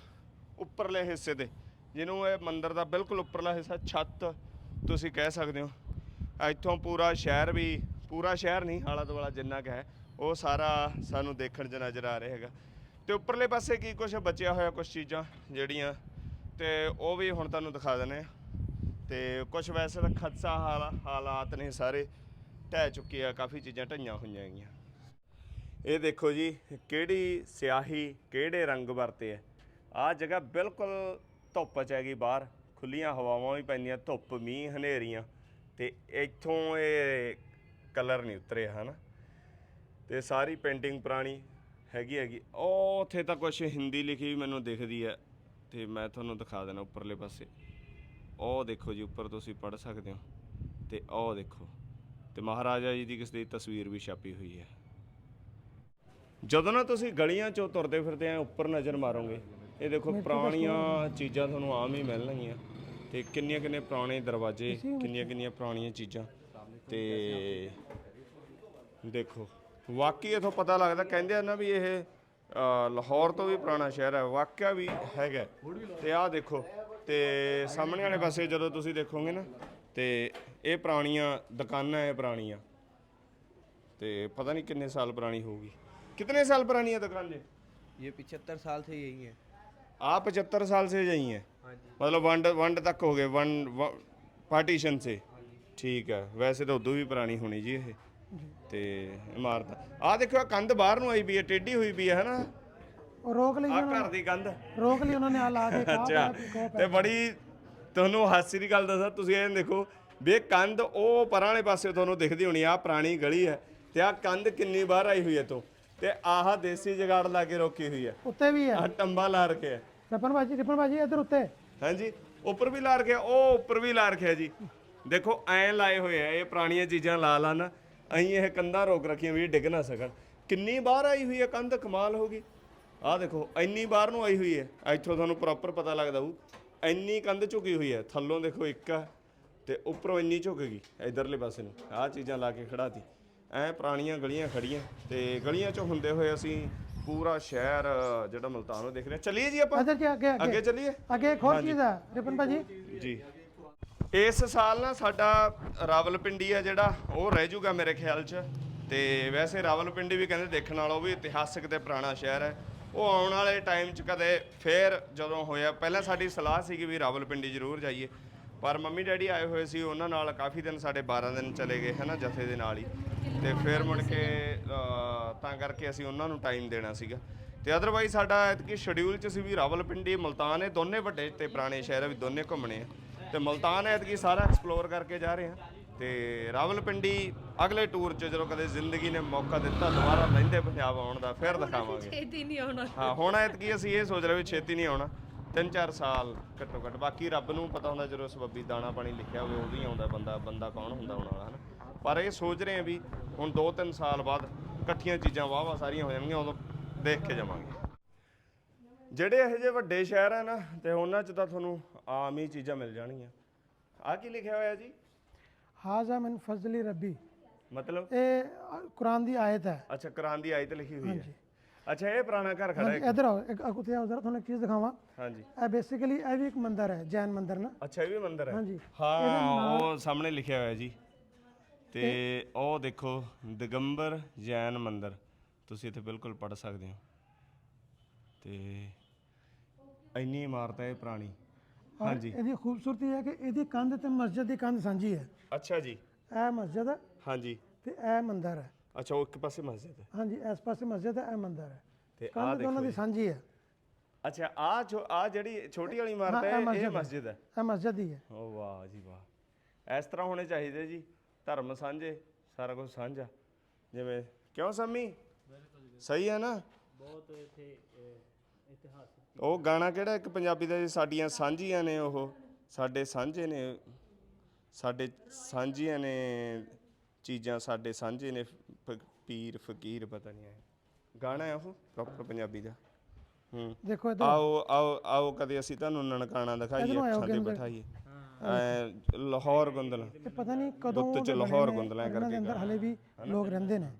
ਉੱਪਰਲੇ ਹਿੱਸੇ ਤੇ ਜਿਹਨੂੰ ਇਹ ਮੰਦਿਰ ਦਾ ਬਿਲਕੁਲ ਉੱਪਰਲਾ ਹਿੱਸਾ ਛੱਤ ਤੁਸੀਂ ਕਹਿ ਸਕਦੇ ਹੋ। ਇੱਥੋਂ ਪੂਰਾ ਸ਼ਹਿਰ ਵੀ ਪੂਰਾ ਸ਼ਹਿਰ ਨਹੀਂ ਆਲਾ ਦੁਆਲਾ ਜਿੰਨਾ ਕੁ ਹੈ ਉਹ ਸਾਰਾ ਸਾਨੂੰ ਦੇਖਣ 'ਚ ਨਜ਼ਰ ਆ ਰਿਹਾ ਹੈਗਾ। ਤੇ ਉੱਪਰਲੇ ਪਾਸੇ ਕੀ ਕੁਝ ਬਚਿਆ ਹੋਇਆ ਕੁਝ ਚੀਜ਼ਾਂ ਜਿਹੜੀਆਂ? ਤੇ ਉਹ ਵੀ ਹੁਣ ਤੁਹਾਨੂੰ ਦਿਖਾ ਦਿੰਦੇ ਆ ਤੇ ਕੁਝ ਵੈਸੇ ਤਾਂ ਖਦਸਾ ਹਾਲ, ਹਾਲਾਤ ਨੇ ਸਾਰੇ ਢਹਿ ਚੁੱਕੇ ਆ, ਕਾਫੀ ਚੀਜ਼ਾਂ ਢਈਆਂ ਹੋਈਆਂ ਹੈਗੀਆਂ। ਇਹ ਦੇਖੋ ਜੀ, ਕਿਹੜੀ ਸਿਆਹੀ, ਕਿਹੜੇ ਰੰਗ ਵਰਤੇ ਹੈ ਆਹ ਜਗ੍ਹਾ ਬਿਲਕੁਲ ਧੁੱਪ ਚ ਹੈਗੀ ਬਾਹਰ ਖੁੱਲੀਆਂ ਹਵਾਵਾਂ ਵੀ ਪੈਂਦੀਆਂ, ਧੁੱਪ, ਮੀਂਹ ਹਨੇਰੀਆਂ। ਤੇ ਇੱਥੋਂ ਇਹ ਕਲਰ ਨਹੀਂ ਉਤਰਿਆ, ਹਨਾ? ਤੇ ਸਾਰੀ ਪੇਂਟਿੰਗ ਪੁਰਾਣੀ ਹੈਗੀ ਹੈਗੀ। ਉਹ ਉੱਥੇ ਤਾਂ ਕੁਝ ਹਿੰਦੀ ਲਿਖੀ ਵੀ ਮੈਨੂੰ ਦਿਖਦੀ ਹੈ ਤੇ ਮੈਂ ਤੁਹਾਨੂੰ ਦਿਖਾ ਦੇਣਾ ਉੱਪਰਲੇ ਪਾਸੇ। ਉਹ ਦੇਖੋ ਜੀ ਉੱਪਰ ਤੁਸੀਂ ਪੜ੍ਹ ਸਕਦੇ ਹੋ। ਤੇ ਉਹ ਦੇਖੋ ਤੇ ਮਹਾਰਾਜਾ ਜੀ ਦੀ ਕਿਸੇ ਦੀ ਤਸਵੀਰ ਵੀ ਛਾਪੀ ਹੋਈ ਹੈ। ਜਦੋਂ ਨਾ ਤੁਸੀਂ ਗਲੀਆਂ ਚੋਂ ਤੁਰਦੇ ਫਿਰਦੇ ਆ ਉੱਪਰ ਨਜ਼ਰ ਮਾਰੋਗੇ ਇਹ ਦੇਖੋ ਪੁਰਾਣੀਆਂ ਚੀਜ਼ਾਂ ਤੁਹਾਨੂੰ ਆਮ ਹੀ ਮਿਲਣਗੀਆਂ। ਤੇ ਕਿੰਨੀਆਂ ਕਿੰਨੇ ਪੁਰਾਣੇ ਦਰਵਾਜ਼ੇ ਕਿੰਨੀਆਂ ਕਿੰਨੀਆਂ ਪੁਰਾਣੀਆਂ ਚੀਜ਼ਾਂ। ਤੇ ਦੇਖੋ ਵਾਕਈ ਇਥੋਂ ਪਤਾ ਲੱਗਦਾ ਕਹਿੰਦੇ ਆ ਨਾ ਵੀ ਇਹ ਅ, ਲਾਹੌਰ ਤੋਂ ਵੀ ਪੁਰਾਣਾ ਸ਼ਹਿਰ ਹੈ ਵਾਕਿਆ ਵੀ ਹੈਗਾ ਤੇ ਆਹ ਦੇਖੋ ਤੇ ਸਾਹਮਣੇ ਵਾਲੇ ਪਾਸੇ ਜਦੋਂ ਤੁਸੀਂ ਦੇਖੋਗੇ ਨਾ ਤੇ ਇਹ ਪੁਰਾਣੀਆਂ ਦੁਕਾਨਾਂ ਹੈ ਪੁਰਾਣੀਆਂ ਤੇ ਪਤਾ ਨਹੀਂ ਕਿੰਨੇ ਸਾਲ ਪੁਰਾਣੀ ਹੋਊਗੀ ਕਿੰਨੇ ਸਾਲ ਪੁਰਾਣੀ ਹੈ दुकान जी ये पिछहत्तर साल से यही है आप पचहत्तर साल से यही हैं हाँ जी मतलब वंड वंड तक हो गए वन ਪਾਰਟੀਸ਼ਨ ਸੇ ਠੀਕ ਹੈ ਵੈਸੇ ਤਾਂ ਉਦੋਂ ਵੀ ਪੁਰਾਣੀ ਹੋਣੀ ਜੀ ਇਹ ਤੇ ਇਮਾਰਤ। ਆਹ ਦੇਖੋ ਆਹ ਕੰਧ ਬਾਹਰ ਨੂੰ ਆਈ ਵੀ ਹੈ ਟੇਢੀ ਹੋਈ ਵੀ ਹੈ ਹਨਾ? ਉਹ ਰੋਕ ਲਈ ਆਹ ਘਰ ਦੀ ਕੰਧ। ਰੋਕ ਲਈ ਉਹਨਾਂ ਨੇ ਆ ਲਾ ਕੇ ਕਹਾ ਅੱਛਾ ਤੇ ਬੜੀ ਤੁਹਾਨੂੰ ਹਾਸੀ ਦੀ ਗੱਲ ਦੱਸਾਂ ਤੁਸੀਂ ਇਹ ਦੇਖੋ ਵੀ ਇਹ ਕੰਧ ਉਹ ਪਰਾਂ ਵਾਲੇ ਪਾਸੇ ਤੁਹਾਨੂੰ ਦਿਖਦੀ ਹੋਣੀ ਆ ਪੁਰਾਣੀ ਗਲੀ ਹੈ ਤੇ ਆਹ ਕੰਧ ਕਿੰਨੀ ਬਾਹਰ ਆਈ ਹੋਈ ਹੈ ਤੋਂ ਤੇ ਆਹ ਦੇਸੀ ਜਗਾੜ ਲਾ ਕੇ ਰੋਕੀ ਹੋਈ ਹੈ। ਉੱਤੇ ਵੀ ਹੈ। ਆਹ ਟੰਬਾ ਲਾ ਰੱਖਿਆ ਹੈ। ਰਿਪਨ ਭਾਜੀ ਰਿਪਨ ਭਾਜੀ ਇੱਧਰ ਉੱਤੇ। ਹਾਂਜੀ ਉੱਪਰ ਵੀ ਲਾ ਰੱਖਿਆ ਉਹ ਉੱਪਰ ਵੀ ਲਾ ਰੱਖਿਆ ਜੀ। ਦੇਖੋ ਐਂ ਲਾਏ ਹੋਏ ਆ ਇਹ ਪੁਰਾਣੀਆਂ ਚੀਜ਼ਾਂ ਲਾ ਲਾ ਨਾ। ਅਸੀਂ ਇਹ ਕੰਧਾਂ ਰੋਕ ਰੱਖੀਆਂ ਵੀ ਇਹ ਡਿੱਗ ਨਾ ਸਕਣ। ਕਿੰਨੀ ਬਾਹਰ ਆਈ ਹੋਈ ਹੈ ਕੰਧ? ਕਮਾਲ ਹੋ ਗਈ। ਆਹ ਦੇਖੋ ਇੰਨੀ ਬਾਹਰ ਨੂੰ ਆਈ ਹੋਈ ਹੈ। ਇੱਥੋਂ ਤੁਹਾਨੂੰ ਪ੍ਰੋਪਰ ਪਤਾ ਲੱਗਦਾ ਹੋਊ ਇੰਨੀ ਕੰਧ ਝੁਕੀ ਹੋਈ ਹੈ। ਥੱਲੋਂ ਦੇਖੋ ਇੱਕ ਆ ਤੇ ਉੱਪਰੋਂ ਇੰਨੀ ਝੁਕ ਗਈ ਇਧਰਲੇ ਪਾਸੇ ਨੂੰ। ਆਹ ਚੀਜ਼ਾਂ ਲਾ ਕੇ ਖੜਾਤੀ ਐ ਪੁਰਾਣੀਆਂ ਗਲੀਆਂ ਖੜੀਆਂ ਤੇ ਗਲੀਆਂ ਚੋਂ ਹੁੰਦੇ ਹੋਏ ਅਸੀਂ ਪੂਰਾ ਸ਼ਹਿਰ ਜਿਹੜਾ ਮੁਲਤਾਨ ਨੂੰ ਦੇਖ ਰਹੇ ਹਾਂ। ਚੱਲੀਏ ਜੀ ਆਪਾਂ? ਜੀ ਅੱਗੇ ਅੱਗੇ। ਅੱਗੇ ਚੱਲੀਏ? ਅੱਗੇ ਇੱਕ ਹੋਰ ਚੀਜ਼ ਹੈ ਰਿਪਨ ਭਾਜੀ। ਜੀ। ਇਸ ਸਾਲ ਨਾ ਸਾਡਾ ਰਾਵਲਪਿੰਡੀ ਆ ਜਿਹੜਾ, ਉਹ ਰਹਿ ਜੂਗਾ ਮੇਰੇ ਖਿਆਲ 'ਚ। ਤੇ ਵੈਸੇ ਰਾਵਲਪਿੰਡੀ ਵੀ ਕਹਿੰਦੇ ਦੇਖਣ ਵਾਲਾ, ਉਹ ਵੀ ਇਤਿਹਾਸਕ ਤੇ ਪੁਰਾਣਾ ਸ਼ਹਿਰ ਹੈ। ਉਹ ਆਉਣ ਵਾਲੇ ਟਾਈਮ 'ਚ ਕਦੇ ਫੇਰ ਜਦੋਂ ਹੋਇਆ, ਪਹਿਲਾਂ ਸਾਡੀ ਸਲਾਹ ਸੀਗੀ ਵੀ ਰਾਵਲਪਿੰਡੀ ਜ਼ਰੂਰ ਜਾਈਏ। ਪਰ ਮੰਮੀ ਡੈਡੀ ਆਏ ਹੋਏ ਸੀ, ਉਹਨਾਂ ਨਾਲ ਕਾਫੀ ਦਿਨ, ਸਾਡੇ 12 ਦਿਨ ਚਲੇ ਗਏ, ਹਨਾ, ਜਥੇ ਦੇ ਨਾਲ ਹੀ। ਤੇ ਫਿਰ ਮੁੜ ਕੇ ਤਾਂ ਕਰਕੇ ਅਸੀਂ ਉਹਨਾਂ ਨੂੰ ਟਾਈਮ ਦੇਣਾ ਸੀਗਾ। ਤੇ ਅਦਰਵਾਈਜ਼ ਸਾਡਾ ਐਤਕੀ ਸ਼ਡਿਊਲ 'ਚ ਸੀ ਵੀ ਰਾਵਲਪਿੰਡੀ, ਮੁਲਤਾਨ, ਇਹ ਦੋਨੇ ਵੱਡੇ ਤੇ ਪੁਰਾਣੇ ਸ਼ਹਿਰ ਆ, ਵੀ ਦੋਨੇ ਘੁੰਮਣੇ ਆ। ਤੇ ਮੁਲਤਾਨ ਐਤਕੀ ਸਾਰਾ ਐਕਸਪਲੋਰ ਕਰਕੇ ਜਾ ਰਹੇ ਹਾਂ। ਤੇ ਰਾਵਲਪਿੰਡੀ ਅਗਲੇ ਟੂਰ 'ਚ ਜਦੋਂ ਕਦੇ ਜ਼ਿੰਦਗੀ ਨੇ ਮੌਕਾ ਦਿੱਤਾ ਦੁਬਾਰਾ ਲਹਿੰਦੇ ਪੰਜਾਬ ਆਉਣ ਦਾ ਫਿਰ ਦਿਖਾਵਾਂਗੇ। ਛੇਤੀ ਨਹੀਂ ਆਉਣਾ। ਹਾਂ ਹੁਣ ਐਤਕੀ ਅਸੀਂ ਇਹ ਸੋਚ ਰਹੇ ਵੀ ਛੇਤੀ ਨਹੀਂ ਆਉਣਾ। ਤਿੰਨ ਚਾਰ ਸਾਲ ਘੱਟੋ ਘੱਟ। ਬਾਕੀ ਰੱਬ ਨੂੰ ਪਤਾ ਹੁੰਦਾ ਜਦੋਂ ਸਬੱਬੀ ਦਾਣਾ ਪਾਣੀ ਲਿਖਿਆ ਹੋਵੇ ਉਦੋਂ ਹੀ ਆਉਂਦਾ ਬੰਦਾ ਬੰਦਾ ਕੌਣ ਹੁੰਦਾ ਆਉਣ ਵਾਲਾ ਹਨਾ? ਪਰ ਇਹ ਸੋਚ ਰਹੇ ਆ ਵੀ ਹੁਣ 2-3 ਸਾਲ ਬਾਅਦ ਇਕੱਠੀਆਂ ਚੀਜ਼ਾਂ ਵਾਹ-ਵਾਹ ਸਾਰੀਆਂ ਹੋ ਜਾਣਗੀਆਂ ਉਦੋਂ ਦੇਖ ਕੇ ਜਾਵਾਂਗੇ। ਜਿਹੜੇ ਇਹੋ ਜਿਹੇ ਵੱਡੇ ਸ਼ਹਿਰ ਆ ਨਾ ਤੇ ਉਹਨਾਂ 'ਚ ਤਾਂ ਤੁਹਾਨੂੰ ਆਮ ਹੀ ਚੀਜ਼ਾਂ ਮਿਲ ਜਾਣਗੀਆਂ। ਆ ਕੀ ਲਿਖਿਆ ਹੋਇਆ ਜੀ? ਹਾਜ਼ਾ ਮਿਨ ਫਜ਼ਲੀ ਰੱਬੀ। ਮਤਲਬ? ਇਹ ਕੁਰਾਨ ਦੀ ਆਇਤ ਹੈ। ਅੱਛਾ ਕੁਰਾਨ ਦੀ ਆਇਤ ਲਿਖੀ ਹੋਈ ਹੈ। ਅੱਛਾ ਇਹ ਪੁਰਾਣਾ ਘਰ ਖੜਾ ਹੈ ਇਧਰ ਆਓ ਇੱਕ ਉੱਥੇ ਆਓ ਜ਼ਰਾ ਤੁਹਾਨੂੰ ਚੀਜ਼ ਦਿਖਾਵਾਂ। ਹਾਂਜੀ। ਇਹ ਬੇਸਿਕਲੀ ਇਹ ਵੀ ਇੱਕ ਮੰਦਿਰ ਹੈ ਜੈਨ ਮੰਦਿਰ ਨਾ। ਅੱਛਾ ਇਹ ਵੀ ਮੰਦਿਰ ਹੈ। ਹਾਂਜੀ। ਹਾਂ ਉਹ ਸਾਹਮਣੇ ਲਿਖਿਆ ਹੋਇਆ ਜੀ। ਤੇ ਉਹ ਦੇਖੋ ਦਿਗੰਬਰ ਜੈਨ ਮੰਦਿਰ। ਤੁਸੀਂ ਇੱਥੇ ਬਿਲਕੁਲ ਪੜ ਸਕਦੇ ਹੋ। ਤੇ ਇੰਨੀ ਇਮਾਰਤ ਹੈ ਇਹ ਪੁਰਾਣੀ। ਹਾਂਜੀ। ਇਹਦੀ ਖੂਬਸੂਰਤੀ ਹੈ ਕਿ ਇਹਦੀ ਕੰਧ ਤੇ ਮਸਜਿਦ ਦੀ ਕੰਧ ਸਾਂਝੀ ਹੈ। ਅੱਛਾ ਜੀ। ਇਹ ਮਸਜਿਦ ਹੈ ਹਾਂਜੀ। ਤੇ ਇਹ ਮੰਦਿਰ ਹੈ। ਅੱਛਾ ਉਹ ਇੱਕ ਪਾਸੇ ਮਸਜਿਦ ਹੈ। ਹਾਂਜੀ ਇਸ ਪਾਸੇ ਮਸਜਿਦ ਹੈ ਇਹ ਮੰਦਿਰ ਹੈ। ਤੇ ਆ ਕੰਧ ਦੋਨਾਂ ਦੇਖੋ ਦੀ। ਸਾਂਝੀ ਹੈ। ਅੱਛਾ ਆ ਜੋ ਆ ਜਿਹੜੀ ਛੋਟੀ ਵਾਲੀ ਇਮਾਰਤ ਹਾਂ, ਇਹ ਮਸਜਿਦ ਹੈ। ਮਸਜਿਦ ਹੈ। ਇਹ ਮਸਜਿਦ ਹੀ ਹੈ। ਓ ਵਾਹ ਜੀ ਵਾਹ। ਇਸ ਤਰ੍ਹਾਂ ਹੋਣੇ ਚਾਹੀਦੇ ਜੀ। ਧਰਮ ਸਾਂਝੇ ਸਾਰਾ ਕੁਝ ਸਾਂਝਾ। ਜਿਵੇਂ ਕਿਉਂ ਸੰਮੀ? ਸਹੀ ਹੈ ਨਾ? ਬਹੁਤ ਇੱਥੇ ਇਤਿਹਾਸ ਉਹ ਗਾਣਾ ਕਿਹੜਾ ਇੱਕ ਪੰਜਾਬੀ ਦਾ ਜੀ, ਸਾਡੀਆਂ ਸਾਂਝੀਆਂ ਨੇ ਉਹ। ਸਾਡੇ ਸਾਂਝੇ ਨੇ। ਸਾਡੇ ਸਾਂਝੀਆਂ ਨੇ ਚੀਜ਼ਾਂ ਸਾਡੇ ਸਾਂਝੇ ਨੇ। ਪੀਰ ਫਕੀਰ ਪਤਾ ਨਹੀਂ ਹੈ ਗਾਣਾ ਹੈ ਉਹ ਪ੍ਰੋਪਰ ਪੰਜਾਬੀ ਦਾ। ਹੂੰ। ਦੇਖੋ ਇਧਰ ਆਓ ਆਓ ਆਓ ਕਦੇ ਅਸੀਂ ਤੁਹਾਨੂੰ ਨਨਕਾਣਾ ਦਿਖਾਈਏ ਇੱਧਰੋਂ ਆਇਓ ਅੱਖਾਂ ਤੇ ਗਿੰਦਰ। ਬਿਠਾਈਏ। ਐ ਲਾਹੌਰ ਗੁੰਦਲ। ਇਹ ਪਤਾ ਨਹੀਂ ਕਦੋਂ ਚ ਦੇ ਬਣੇ ਲਾਹੌਰ ਨੇ, ਗੁੰਦਲਾਂ ਇਹਨਾਂ ਦੇ ਕਰਕੇ ਅੰਦਰ ਹਲੇ ਵੀ ਲੋਕ ਰਹਿੰਦੇ ਨੇ।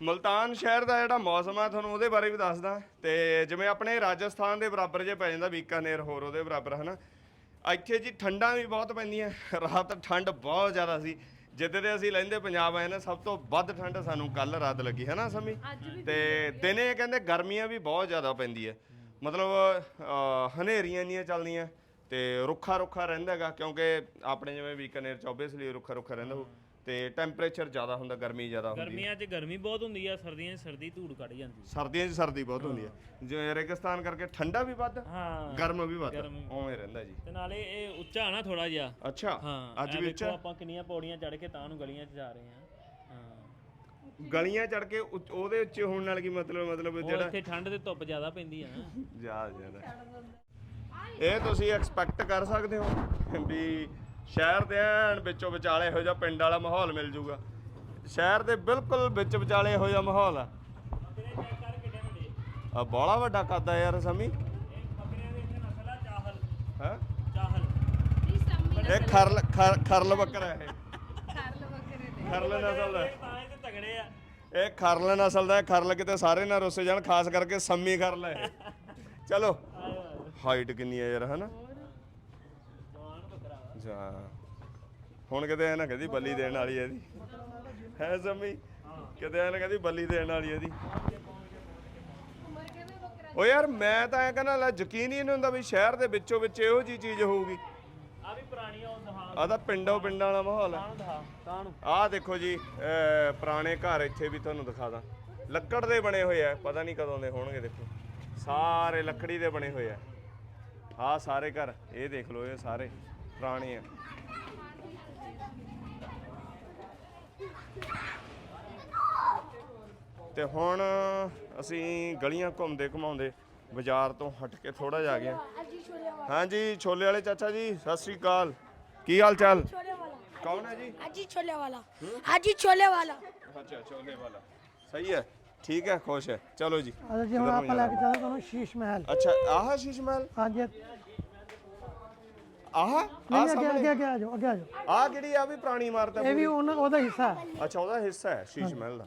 ਮਲਤਾਨ ਸ਼ਹਿਰ ਦਾ ਜਿਹੜਾ ਮੌਸਮ ਆ ਤੁਹਾਨੂੰ ਉਹਦੇ ਬਾਰੇ ਵੀ ਦੱਸਦਾ। ਤੇ ਜਿਵੇਂ ਆਪਣੇ ਰਾਜਸਥਾਨ ਦੇ ਬਰਾਬਰ ਜੇ ਪੈ ਜਾਂਦਾ ਬੀਕਾਨੇਰ ਹੋਰ ਉਹਦੇ ਬਰਾਬਰ ਹਨਾ। ਇੱਥੇ ਜੀ ਠੰਡਾਂ ਵੀ ਬਹੁਤ ਪੈਂਦੀਆਂ ਰਾਤ ਠੰਡ ਬਹੁਤ ਜ਼ਿਆਦਾ ਸੀ। ਜਿੱਦੇ ਦੇ ਅਸੀਂ ਲੈਂਦੇ ਪੰਜਾਬ ਆਏ ਨਾ ਸਭ ਤੋਂ ਵੱਧ ਠੰਡ ਸਾਨੂੰ ਕੱਲ ਰਾਤ ਲੱਗੀ ਹੈ ਨਾ ਸਮੀ ਤੇ ਦਿਨੇ ਕਹਿੰਦੇ ਗਰਮੀਆਂ ਵੀ ਬਹੁਤ ਜ਼ਿਆਦਾ ਪੈਂਦੀ ਹੈ ਮਤਲਬ ਹਨੇਰੀਆਂ ਇੰਨੀਆਂ ਚੱਲਦੀਆਂ ਤੇ ਰੁੱਖਾ ਰੁੱਖਾ ਰਹਿੰਦਾ ਹੈਗਾ ਕਿਉਂਕਿ ਆਪਣੇ ਜਿਵੇਂ ਬੀਕਾਨੇਰ ਚ obviously ਰੁੱਖਾ ਰੁੱਖਾ ਰਹਿੰਦਾ। ਉਹ ਤੇ ਟੈਂਪਰੇਚਰ ਜ਼ਿਆਦਾ ਹੁੰਦਾ ਗਰਮੀ ਜ਼ਿਆਦਾ ਹੁੰਦੀ ਹੈ। ਗਰਮੀਆਂ 'ਚ ਗਰਮੀ ਬਹੁਤ ਹੁੰਦੀ ਆ ਸਰਦੀਆਂ 'ਚ ਸਰਦੀ ਧੂੜ ਕੱਢ ਜਾਂਦੀ ਸਰਦੀਆਂ 'ਚ ਸਰਦੀ ਬਹੁਤ ਹੁੰਦੀ ਹੈ। ਜਿਵੇਂ ਰੇਗਿਸਤਾਨ ਕਰਕੇ ਠੰਡਾ ਵੀ ਵੱਧ ਹਾਂ ਗਰਮ ਵੀ ਵੱਧ ਗਰਮ। ਉਵੇਂ ਰਹਿੰਦਾ ਜੀ। ਤੇ ਨਾਲੇ ਇਹ ਉੱਚਾ ਨਾ ਥੋੜਾ ਜਿਹਾ। ਅੱਛਾ ਹਾਂ ਅੱਜ ਇਹ ਵੀ ਉੱਚਾ ਆਪਾਂ ਕਿੰਨੀਆਂ ਪੌੜੀਆਂ ਚੜ ਕੇ ਤਾਂ ਨੂੰ ਗਲੀਆਂ 'ਚ ਜਾ ਰਹੇ ਹਾਂ। ਗਲੀਆਂ ਚੜ ਕੇ ਉੱਚ- ਉਹਦੇ ਉੱਚੇ ਹੋਣ ਨਾਲ ਕੀ ਮਤਲਬ ਮਤਲਬ ਉਹ ਜਿਹੜਾ ਇੱਥੇ ਠੰਡ ਤੇ ਧੁੱਪ ਜ਼ਿਆਦਾ ਪੈਂਦੀ ਆ ਨਾ। ਜਾ ਜ਼ਿਆਦਾ। ਇਹ ਤੁਸੀਂ ਐਕਸਪੈਕਟ ਕਰ ਸਕਦੇ ਹੋ ਵੀ ਸ਼ਹਿਰ ਦੇ ਐਨ ਵਿੱਚੋਂ ਵਿਚਾਲੇ ਇਹੋ ਜਿਹਾ ਪਿੰਡ ਵਾਲਾ ਮਾਹੌਲ ਮਿਲ ਜੂਗਾ। ਸ਼ਹਿਰ ਦੇ ਬਿਲਕੁਲ ਵਿੱਚ ਵਿਚਾਲੇ ਇਹੋ ਜਿਹਾ ਮਾਹੌਲ ਆ। ਆ ਬੜਾ ਵੱਡਾ ਕੱਦ ਆ ਯਾਰ ਸਮੀ। ਇਹ ਹੈ ਖਰਲ ਖਰ- ਖਰਲ ਬੱਕਰਾ ਇਹ। ਖਰਲ ਨਸਲ ਦਾ। ਇਹ ਤਾਂ ਇਹ ਤੇ ਤਗੜੇ ਆ ਇਹ ਖਰਲ ਨਸਲ ਦਾ ਖਰਲ ਕਿਤੇ ਸਾਰੇ ਨਾ ਰੁੱਸੇ ਜਾਣ ਖਾਸ ਕਰਕੇ ਸੰਮੀ ਖਰਲ ਹੈ ਇਹ। ਚਲੋ। ਹਾਈਟ ਕਿੰਨੀ ਹੈ ਯਾਰ ਹਨਾ? ਜਾ ਹੁਣ ਕਿਤੇ ਐ ਨਾ ਕਹਦੀ ਬੱਲੀ ਦੇਣ ਵਾਲੀ ਇਹਦੀ। ਹੈ ਸੰਮੀ? ਕਿਤੇ ਐ ਨਾ ਕਹਦੀ ਬੱਲੀ ਦੇਣ ਵਾਲੀ ਇਹਦੀ। ਓ ਯਾਰ ਮੈਂ ਤਾਂ ਐ ਕਹਿੰਦਾ ਲੈ ਯਕੀਨ ਹੀ ਨਹੀਂ ਹੁੰਦਾ ਵੀ ਸ਼ਹਿਰ ਦੇ ਵਿੱਚੋਂ ਵਿੱਚ ਇਹੋ ਜੀ ਚੀਜ਼ ਹੋਊਗੀ। ਆ ਵੀ ਪੁਰਾਣੀ ਆ ਉਹ ਦਹਾ ਆ ਤਾਂ ਪਿੰਡੋਂ ਪਿੰਡਾਂ ਵਾਲਾ ਮਾਹੌਲ ਹੈ ਆਹ ਦੇਖੋ ਜੀ ਪੁਰਾਣੇ ਘਰ ਇੱਥੇ ਵੀ ਤੁਹਾਨੂੰ ਦਿਖਾ ਦਾਂ। ਲੱਕੜ ਦੇ ਬਣੇ ਹੋਏ ਆ ਪਤਾ ਨਹੀਂ ਕਦੋਂ ਦੇ ਹੋਣਗੇ ਦੇਖੋ। ਸਾਰੇ ਲੱਕੜੀ ਦੇ ਬਣੇ ਹੋਏ ਆ। ਆਹ ਸਾਰੇ ਘਰ ਇਹ ਦੇਖ ਲਓ ਇਹ ਸਾਰੇ। ਪੁਰਾਣੇ ਆ। ਤੇ ਹੁਣ ਅਸੀਂ ਗਲੀਆਂ ਘੁੰਮਦੇ ਘੁਮਾਉਂਦੇ ਬਾਜ਼ਾਰ ਤੋਂ ਹਟ ਕੇ ਥੋੜਾ ਜਾ ਗਏ ਹਾਂਜੀ ਛੋਲੇ ਵਾਲੇ ਚਾਚਾ ਜੀ ਸਤਿ ਸ੍ਰੀ ਅਕਾਲ। ਕੀ ਹਾਲ ਚਾਲ? ਕੌਣ ਹੈ ਜੀ? ਅਜੀ ਛੋਲੇ ਵਾਲਾ। ਅਜੀ ਛੋਲੇ ਵਾਲਾ। ਅੱਛਾ ਛੋਲੇ ਵਾਲਾ। ਸਹੀ ਹੈ ਠੀਕ ਹੈ ਖੁਸ਼ ਹੈ। ਚਲੋ ਜੀ। ਅੱਛਾ ਜੀ ਸ਼ੀਸ਼ ਮਹਿਲ। ਅੱਛਾ ਆਹ ਸ਼ੀਸ਼ ਮਹਿਲ? ਆਹ ਨਹੀਂ ਆਹ ਅੱਗੇ ਅੱਗੇ ਸਾਹਮਣੇ। ਅੱਗੇ ਆ ਜਾਓ ਅੱਗੇ ਆ ਜਾਓ। ਆਹ ਕਿਹੜੀ ਆ ਵੀ ਪੁਰਾਣੀ ਇਮਾਰਤ ਹੈ ਇਹ ਵੀ ਉਹਨਾਂ ਉਹਦਾ ਹਿੱਸਾ ਹੈ। ਅੱਛਾ ਉਹਦਾ ਹਿੱਸਾ ਹੈ ਸ਼ੀਸ਼ ਮਹਿਲ ਦਾ।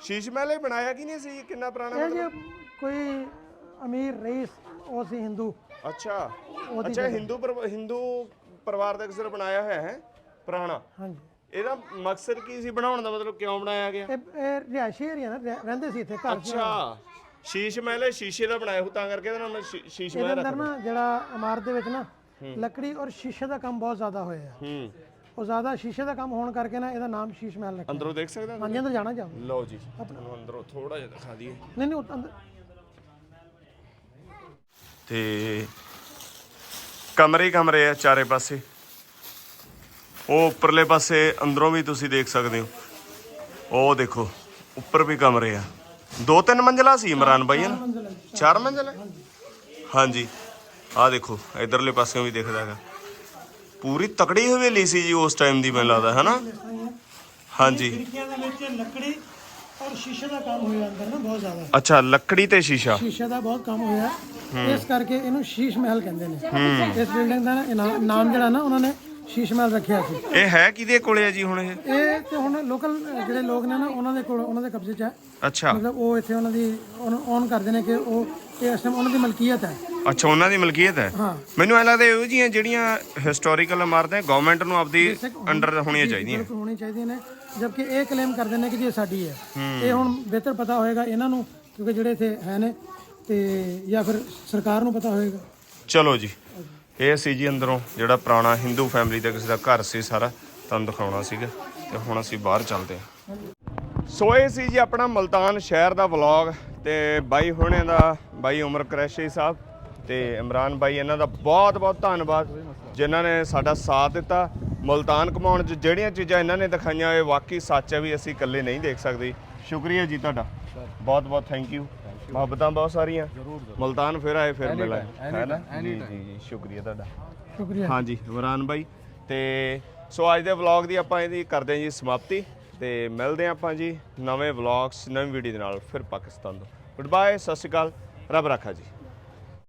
ਸ਼ੀਸ਼ ਮਹਿਲ ਇਹ ਬਣਾਇਆ ਕਿ ਨਹੀਂ ਸੀ? ਕਿੰਨਾ ਪੁਰਾਣਾ ਇਹ ਮਤਲਬ? ਜੇ ਕੋਈ ਅਮੀਰ ਰਈਸ ਉਹ ਸੀ ਹਿੰਦੂ। ਅੱਛਾ। ਉਹਦੀ ਅੱਛਾ ਹਿੰਦੂ ਪਰਿ- ਹਿੰਦੂ ਪਰਿਵਾਰ ਦਾ ਕਿਸੇ ਬਣਾਇਆ ਹੋਇਆ ਹੈ? ਪੁਰਾਣਾ। ਹਾਂਜੀ। ਇਹਦਾ ਮਕਸਦ ਕੀ ਸੀ? ਬਣਾਉਣ ਦਾ ਮਤਲਬ ਕਿਉਂ ਬਣਾਇਆ ਗਿਆ? ਇਹ ਇਹ ਰਿਹਾਇਸ਼ੀ ਏਰੀਆ ਨਾ ਰਹਿ- ਰਹਿੰਦੇ ਸੀ ਇੱਥੇ ਘਰ ਸੀ। ਅੱਛਾ। ਸ਼ੀਸ਼ ਮਹਿਲ ਇਹ ਸ਼ੀਸ਼ੇ ਦਾ ਬਣਾਇਆ ਹੋ ਤਾਂ ਕਰਕੇ ਇਹਦਾ ਨਾਮ ਸ਼ੀ- ਸ਼ੀਸ਼ ਇਹਦੇ ਮਹਿਲ ਅੰਦਰ ਰੱਖਿਆ ਨਾ ਜਿਹੜਾ ਇਮਾਰਤ ਦੇ ਵਿੱਚ ਨਾ ਲੱਕੜੀ ਔਰ ਸ਼ੀਸ਼ੇ ਦਾ ਕੰਮ ਬਹੁਤ ਜ਼ਿਆਦਾ ਹੋਇਆ। ਹੈ। ਹੂੰ ਉਹ ਜ਼ਿਆਦਾ ਸ਼ੀਸ਼ੇ ਦਾ ਕੰਮ ਹੋਣ ਕਰਕੇ ਨਾ ਇਹਦਾ ਨਾਮ ਸ਼ੀਸ਼ ਮਹਿਲ ਰੱਖਿਆ। ਅੰਦਰੋਂ ਦੇਖ ਸਕਦੇ ਹਾਂ? ਹਾਂਜੀ ਅੰਦਰ ਜਾਣਾ ਜਾਓ ਲਓ ਜੀ। ਤੁਹਾਨੂੰ ਅੰਦਰੋਂ ਥੋੜਾ ਜਿਹਾ ਦਿਖਾ ਦਈਏ। ਨਹੀਂ ਨਹੀਂ ਉਹ ਅੰਦਰ। ਤੇ ਕਮਰੇ ਹੀ ਕਮਰੇ ਆ ਚਾਰੇ ਪਾਸੇ। ਉਹ ਉੱਪਰਲੇ ਪਾਸੇ ਅੰਦਰੋਂ ਵੀ ਤੁਸੀਂ ਦੇਖ ਸਕਦੇ ਹੋ। ਉਹ ਦੇਖੋ ਉੱਪਰ ਵੀ ਕਮਰੇ ਆ। ਦੋ ਤਿੰਨ ਮੰਜ਼ਲਾ ਸੀ ਇਮਰਾਨ ਬਾਈ ਹੈ ਨਾ? ਚਾਰ ਮੰਜ਼ਲਾ? ਹਾਂਜੀ। ਆਹ ਦੇਖੋ ਇਧਰਲੇ ਪਾਸਿਓਂ ਵੀ ਦਿਖਦਾ ਹੈਗਾ। ਪੂਰੀ ਤਕੜੀ ਹਵੇਲੀ ਸੀ ਜੀ ਉਸ ਟਾਈਮ ਦੀ ਮੈਨੂੰ ਲੱਗਦਾ ਹੈ ਨਾ ਹਾਂਜੀ। ਖਿੜਕੀਆਂ ਦੇ ਵਿੱਚ ਲੱਕੜੀ ਔਰ ਸ਼ੀਸ਼ੇ ਦਾ ਕੰਮ ਹੋਇਆ ਅੰਦਰ ਨਾ ਬਹੁਤ ਜ਼ਿਆਦਾ। ਅੱਛਾ ਲੱਕੜੀ ਤੇ ਸ਼ੀਸ਼ਾ? ਸ਼ੀਸ਼ੇ ਦਾ ਬਹੁਤ ਕੰਮ ਹੋਇਆ। ਇਸ ਕਰਕੇ ਇਹਨੂੰ ਸ਼ੀਸ਼ ਮਹਿਲ ਕਹਿੰਦੇ ਨੇ। ਇਸ ਬਿਲਡਿੰਗ ਦਾ ਨਾਮ ਜਿਹੜਾ ਨਾ ਉਹਨਾਂ ਨੇ ਸ਼ੀਸ਼ ਮਹਿਲ ਰੱਖਿਆ ਸੀ। ਇਹ ਹੈ ਕਿਹਦੇ ਕੋਲੇ ਆ ਜੀ ਹੁਣ ਇਹ? ਇਹ ਤੇ ਹੁਣ ਲੋਕਲ ਜਿਹੜੇ ਲੋਕ ਨੇ ਨਾ ਉਹਨਾਂ ਦੇ ਕੋਲ ਉਹਨਾਂ ਦੇ ਕਬਜ਼ੇ 'ਚ ਹੈ। ਅੱਛਾ। ਮਤਲਬ ਉਹ ਇੱਥੇ ਉਹਨਾਂ ਦੀ ਔਨ ਕਰਦੇ ਨੇ ਕਿ ਉਹ ਇਹ ਟਾਈਮ ਉਹਨਾਂ ਦੀ ਮਲਕੀਅਤ ਹੈ। ਅੱਛਾ ਉਹਨਾਂ ਦੀ ਮਲਕੀਅਤ ਹੈ? ਹਾਂ। ਮੈਨੂੰ ਐ ਲੱਗਦਾ ਇਹੋ ਜਿਹੀਆਂ ਜਿਹੜੀਆਂ ਹਿਸਟੋਰੀਕਲ ਇਮਾਰਤਾਂ ਗਵਰਨਮੈਂਟ ਨੂੰ ਆਪਦੀ ਅੰਡਰ ਹੋਣੀਆਂ ਚਾਹੀਦੀਆਂ। ਬਿਲਕੁਲ ਹੋਣੀ ਚਾਹੀਦੀਆਂ ਨੇ ਜਦਕਿ ਇਹ ਕਲੇਮ ਕਰਦੇ ਨੇ ਕਿ ਜੀ ਇਹ ਸਾਡੀ ਹੈ। ਇਹ ਹੁਣ ਬਿਹਤਰ ਪਤਾ ਹੋਏਗਾ ਇਹਨਾਂ ਨੂੰ ਕਿਉਂਕਿ ਜਿਹੜੇ ਇੱਥੇ ਹੈ ਨੇ ਤੇ ਜਾਂ ਫਿਰ ਸਰਕਾਰ ਨੂੰ ਪਤਾ ਹੋਏਗਾ। ਚਲੋ ਜੀ। ਇਹ ਸੀ ਜੀ ਅੰਦਰੋਂ ਜਿਹੜਾ ਪੁਰਾਣਾ ਹਿੰਦੂ ਫੈਮਿਲੀ ਦਾ ਕਿਸੇ ਦਾ ਘਰ ਸੀ ਸਾਰਾ, ਤੁਹਾਨੂੰ ਦਿਖਾਉਣਾ ਸੀਗਾ ਤੇ ਹੁਣ ਅਸੀਂ ਬਾਹਰ ਚੱਲਦੇ ਹਾਂ। ਸੋ ਇਹ ਸੀ ਜੀ ਆਪਣਾ ਮਲਤਾਨ ਸ਼ਹਿਰ ਦਾ ਵਲੌਗ ਤੇ ਬਾਈ ਹੁਣੇ ਦਾ ਬਾਈ ਉਮਰ ਕਰੈਸ਼ੀ ਸਾਹਿਬ ਤੇ ਇਮਰਾਨ ਬਾਈ, ਇਹਨਾਂ ਦਾ ਬਹੁਤ ਬਹੁਤ ਧੰਨਵਾਦ ਜਿਨ੍ਹਾਂ ਨੇ ਸਾਡਾ ਸਾਥ ਦਿੱਤਾ। ਮਲਤਾਨ ਘੁਮਾਉਣ 'ਚ ਜਿਹੜੀਆਂ ਚੀਜ਼ਾਂ ਇਹਨਾਂ ਨੇ ਦਿਖਾਈਆਂ, ਇਹ ਵਾਕਈ ਸੱਚ ਹੈ ਵੀ ਅਸੀਂ ਇਕੱਲੇ ਨਹੀਂ ਦੇਖ ਸਕਦੇ। ਸ਼ੁਕਰੀਆ ਜੀ ਤੁਹਾਡਾ। ਬਹੁਤ ਬਹੁਤ ਥੈਂਕ ਯੂ ਮੁਹੱਬਤਾਂ ਬਹੁਤ ਸਾਰੀਆਂ। ਮਲਤਾਨ ਫਿਰ ਆਏ ਫਿਰ ਮਿਲਾਏ ਹੈ ਨਾ? ਜੀ ਜੀ ਜੀ ਸ਼ੁਕਰੀਆ ਤੁਹਾਡਾ। ਸ਼ੁਕਰੀਆ। ਹਾਂਜੀ ਇਮਰਾਨ ਬਾਈ। ਤੇ ਸੋ ਅੱਜ ਦੇ ਵਲੌਗ ਦੀ ਆਪਾਂ ਇਹਦੀ ਕਰਦੇ ਹਾਂ ਜੀ ਸਮਾਪਤੀ। ਤੇ ਮਿਲਦੇ ਹਾਂ ਆਪਾਂ ਜੀ ਨਵੇਂ ਵਲੌਗਸ ਨਵੀਂ ਵੀਡੀਓ ਦੇ ਨਾਲ ਫਿਰ ਪਾਕਿਸਤਾਨ ਤੋਂ। ਗੁੱਡ ਬਾਏ ਸਤਿ ਸ਼੍ਰੀ ਅਕਾਲ। ਰੱਬ ਰੱਖਾ ਜੀ।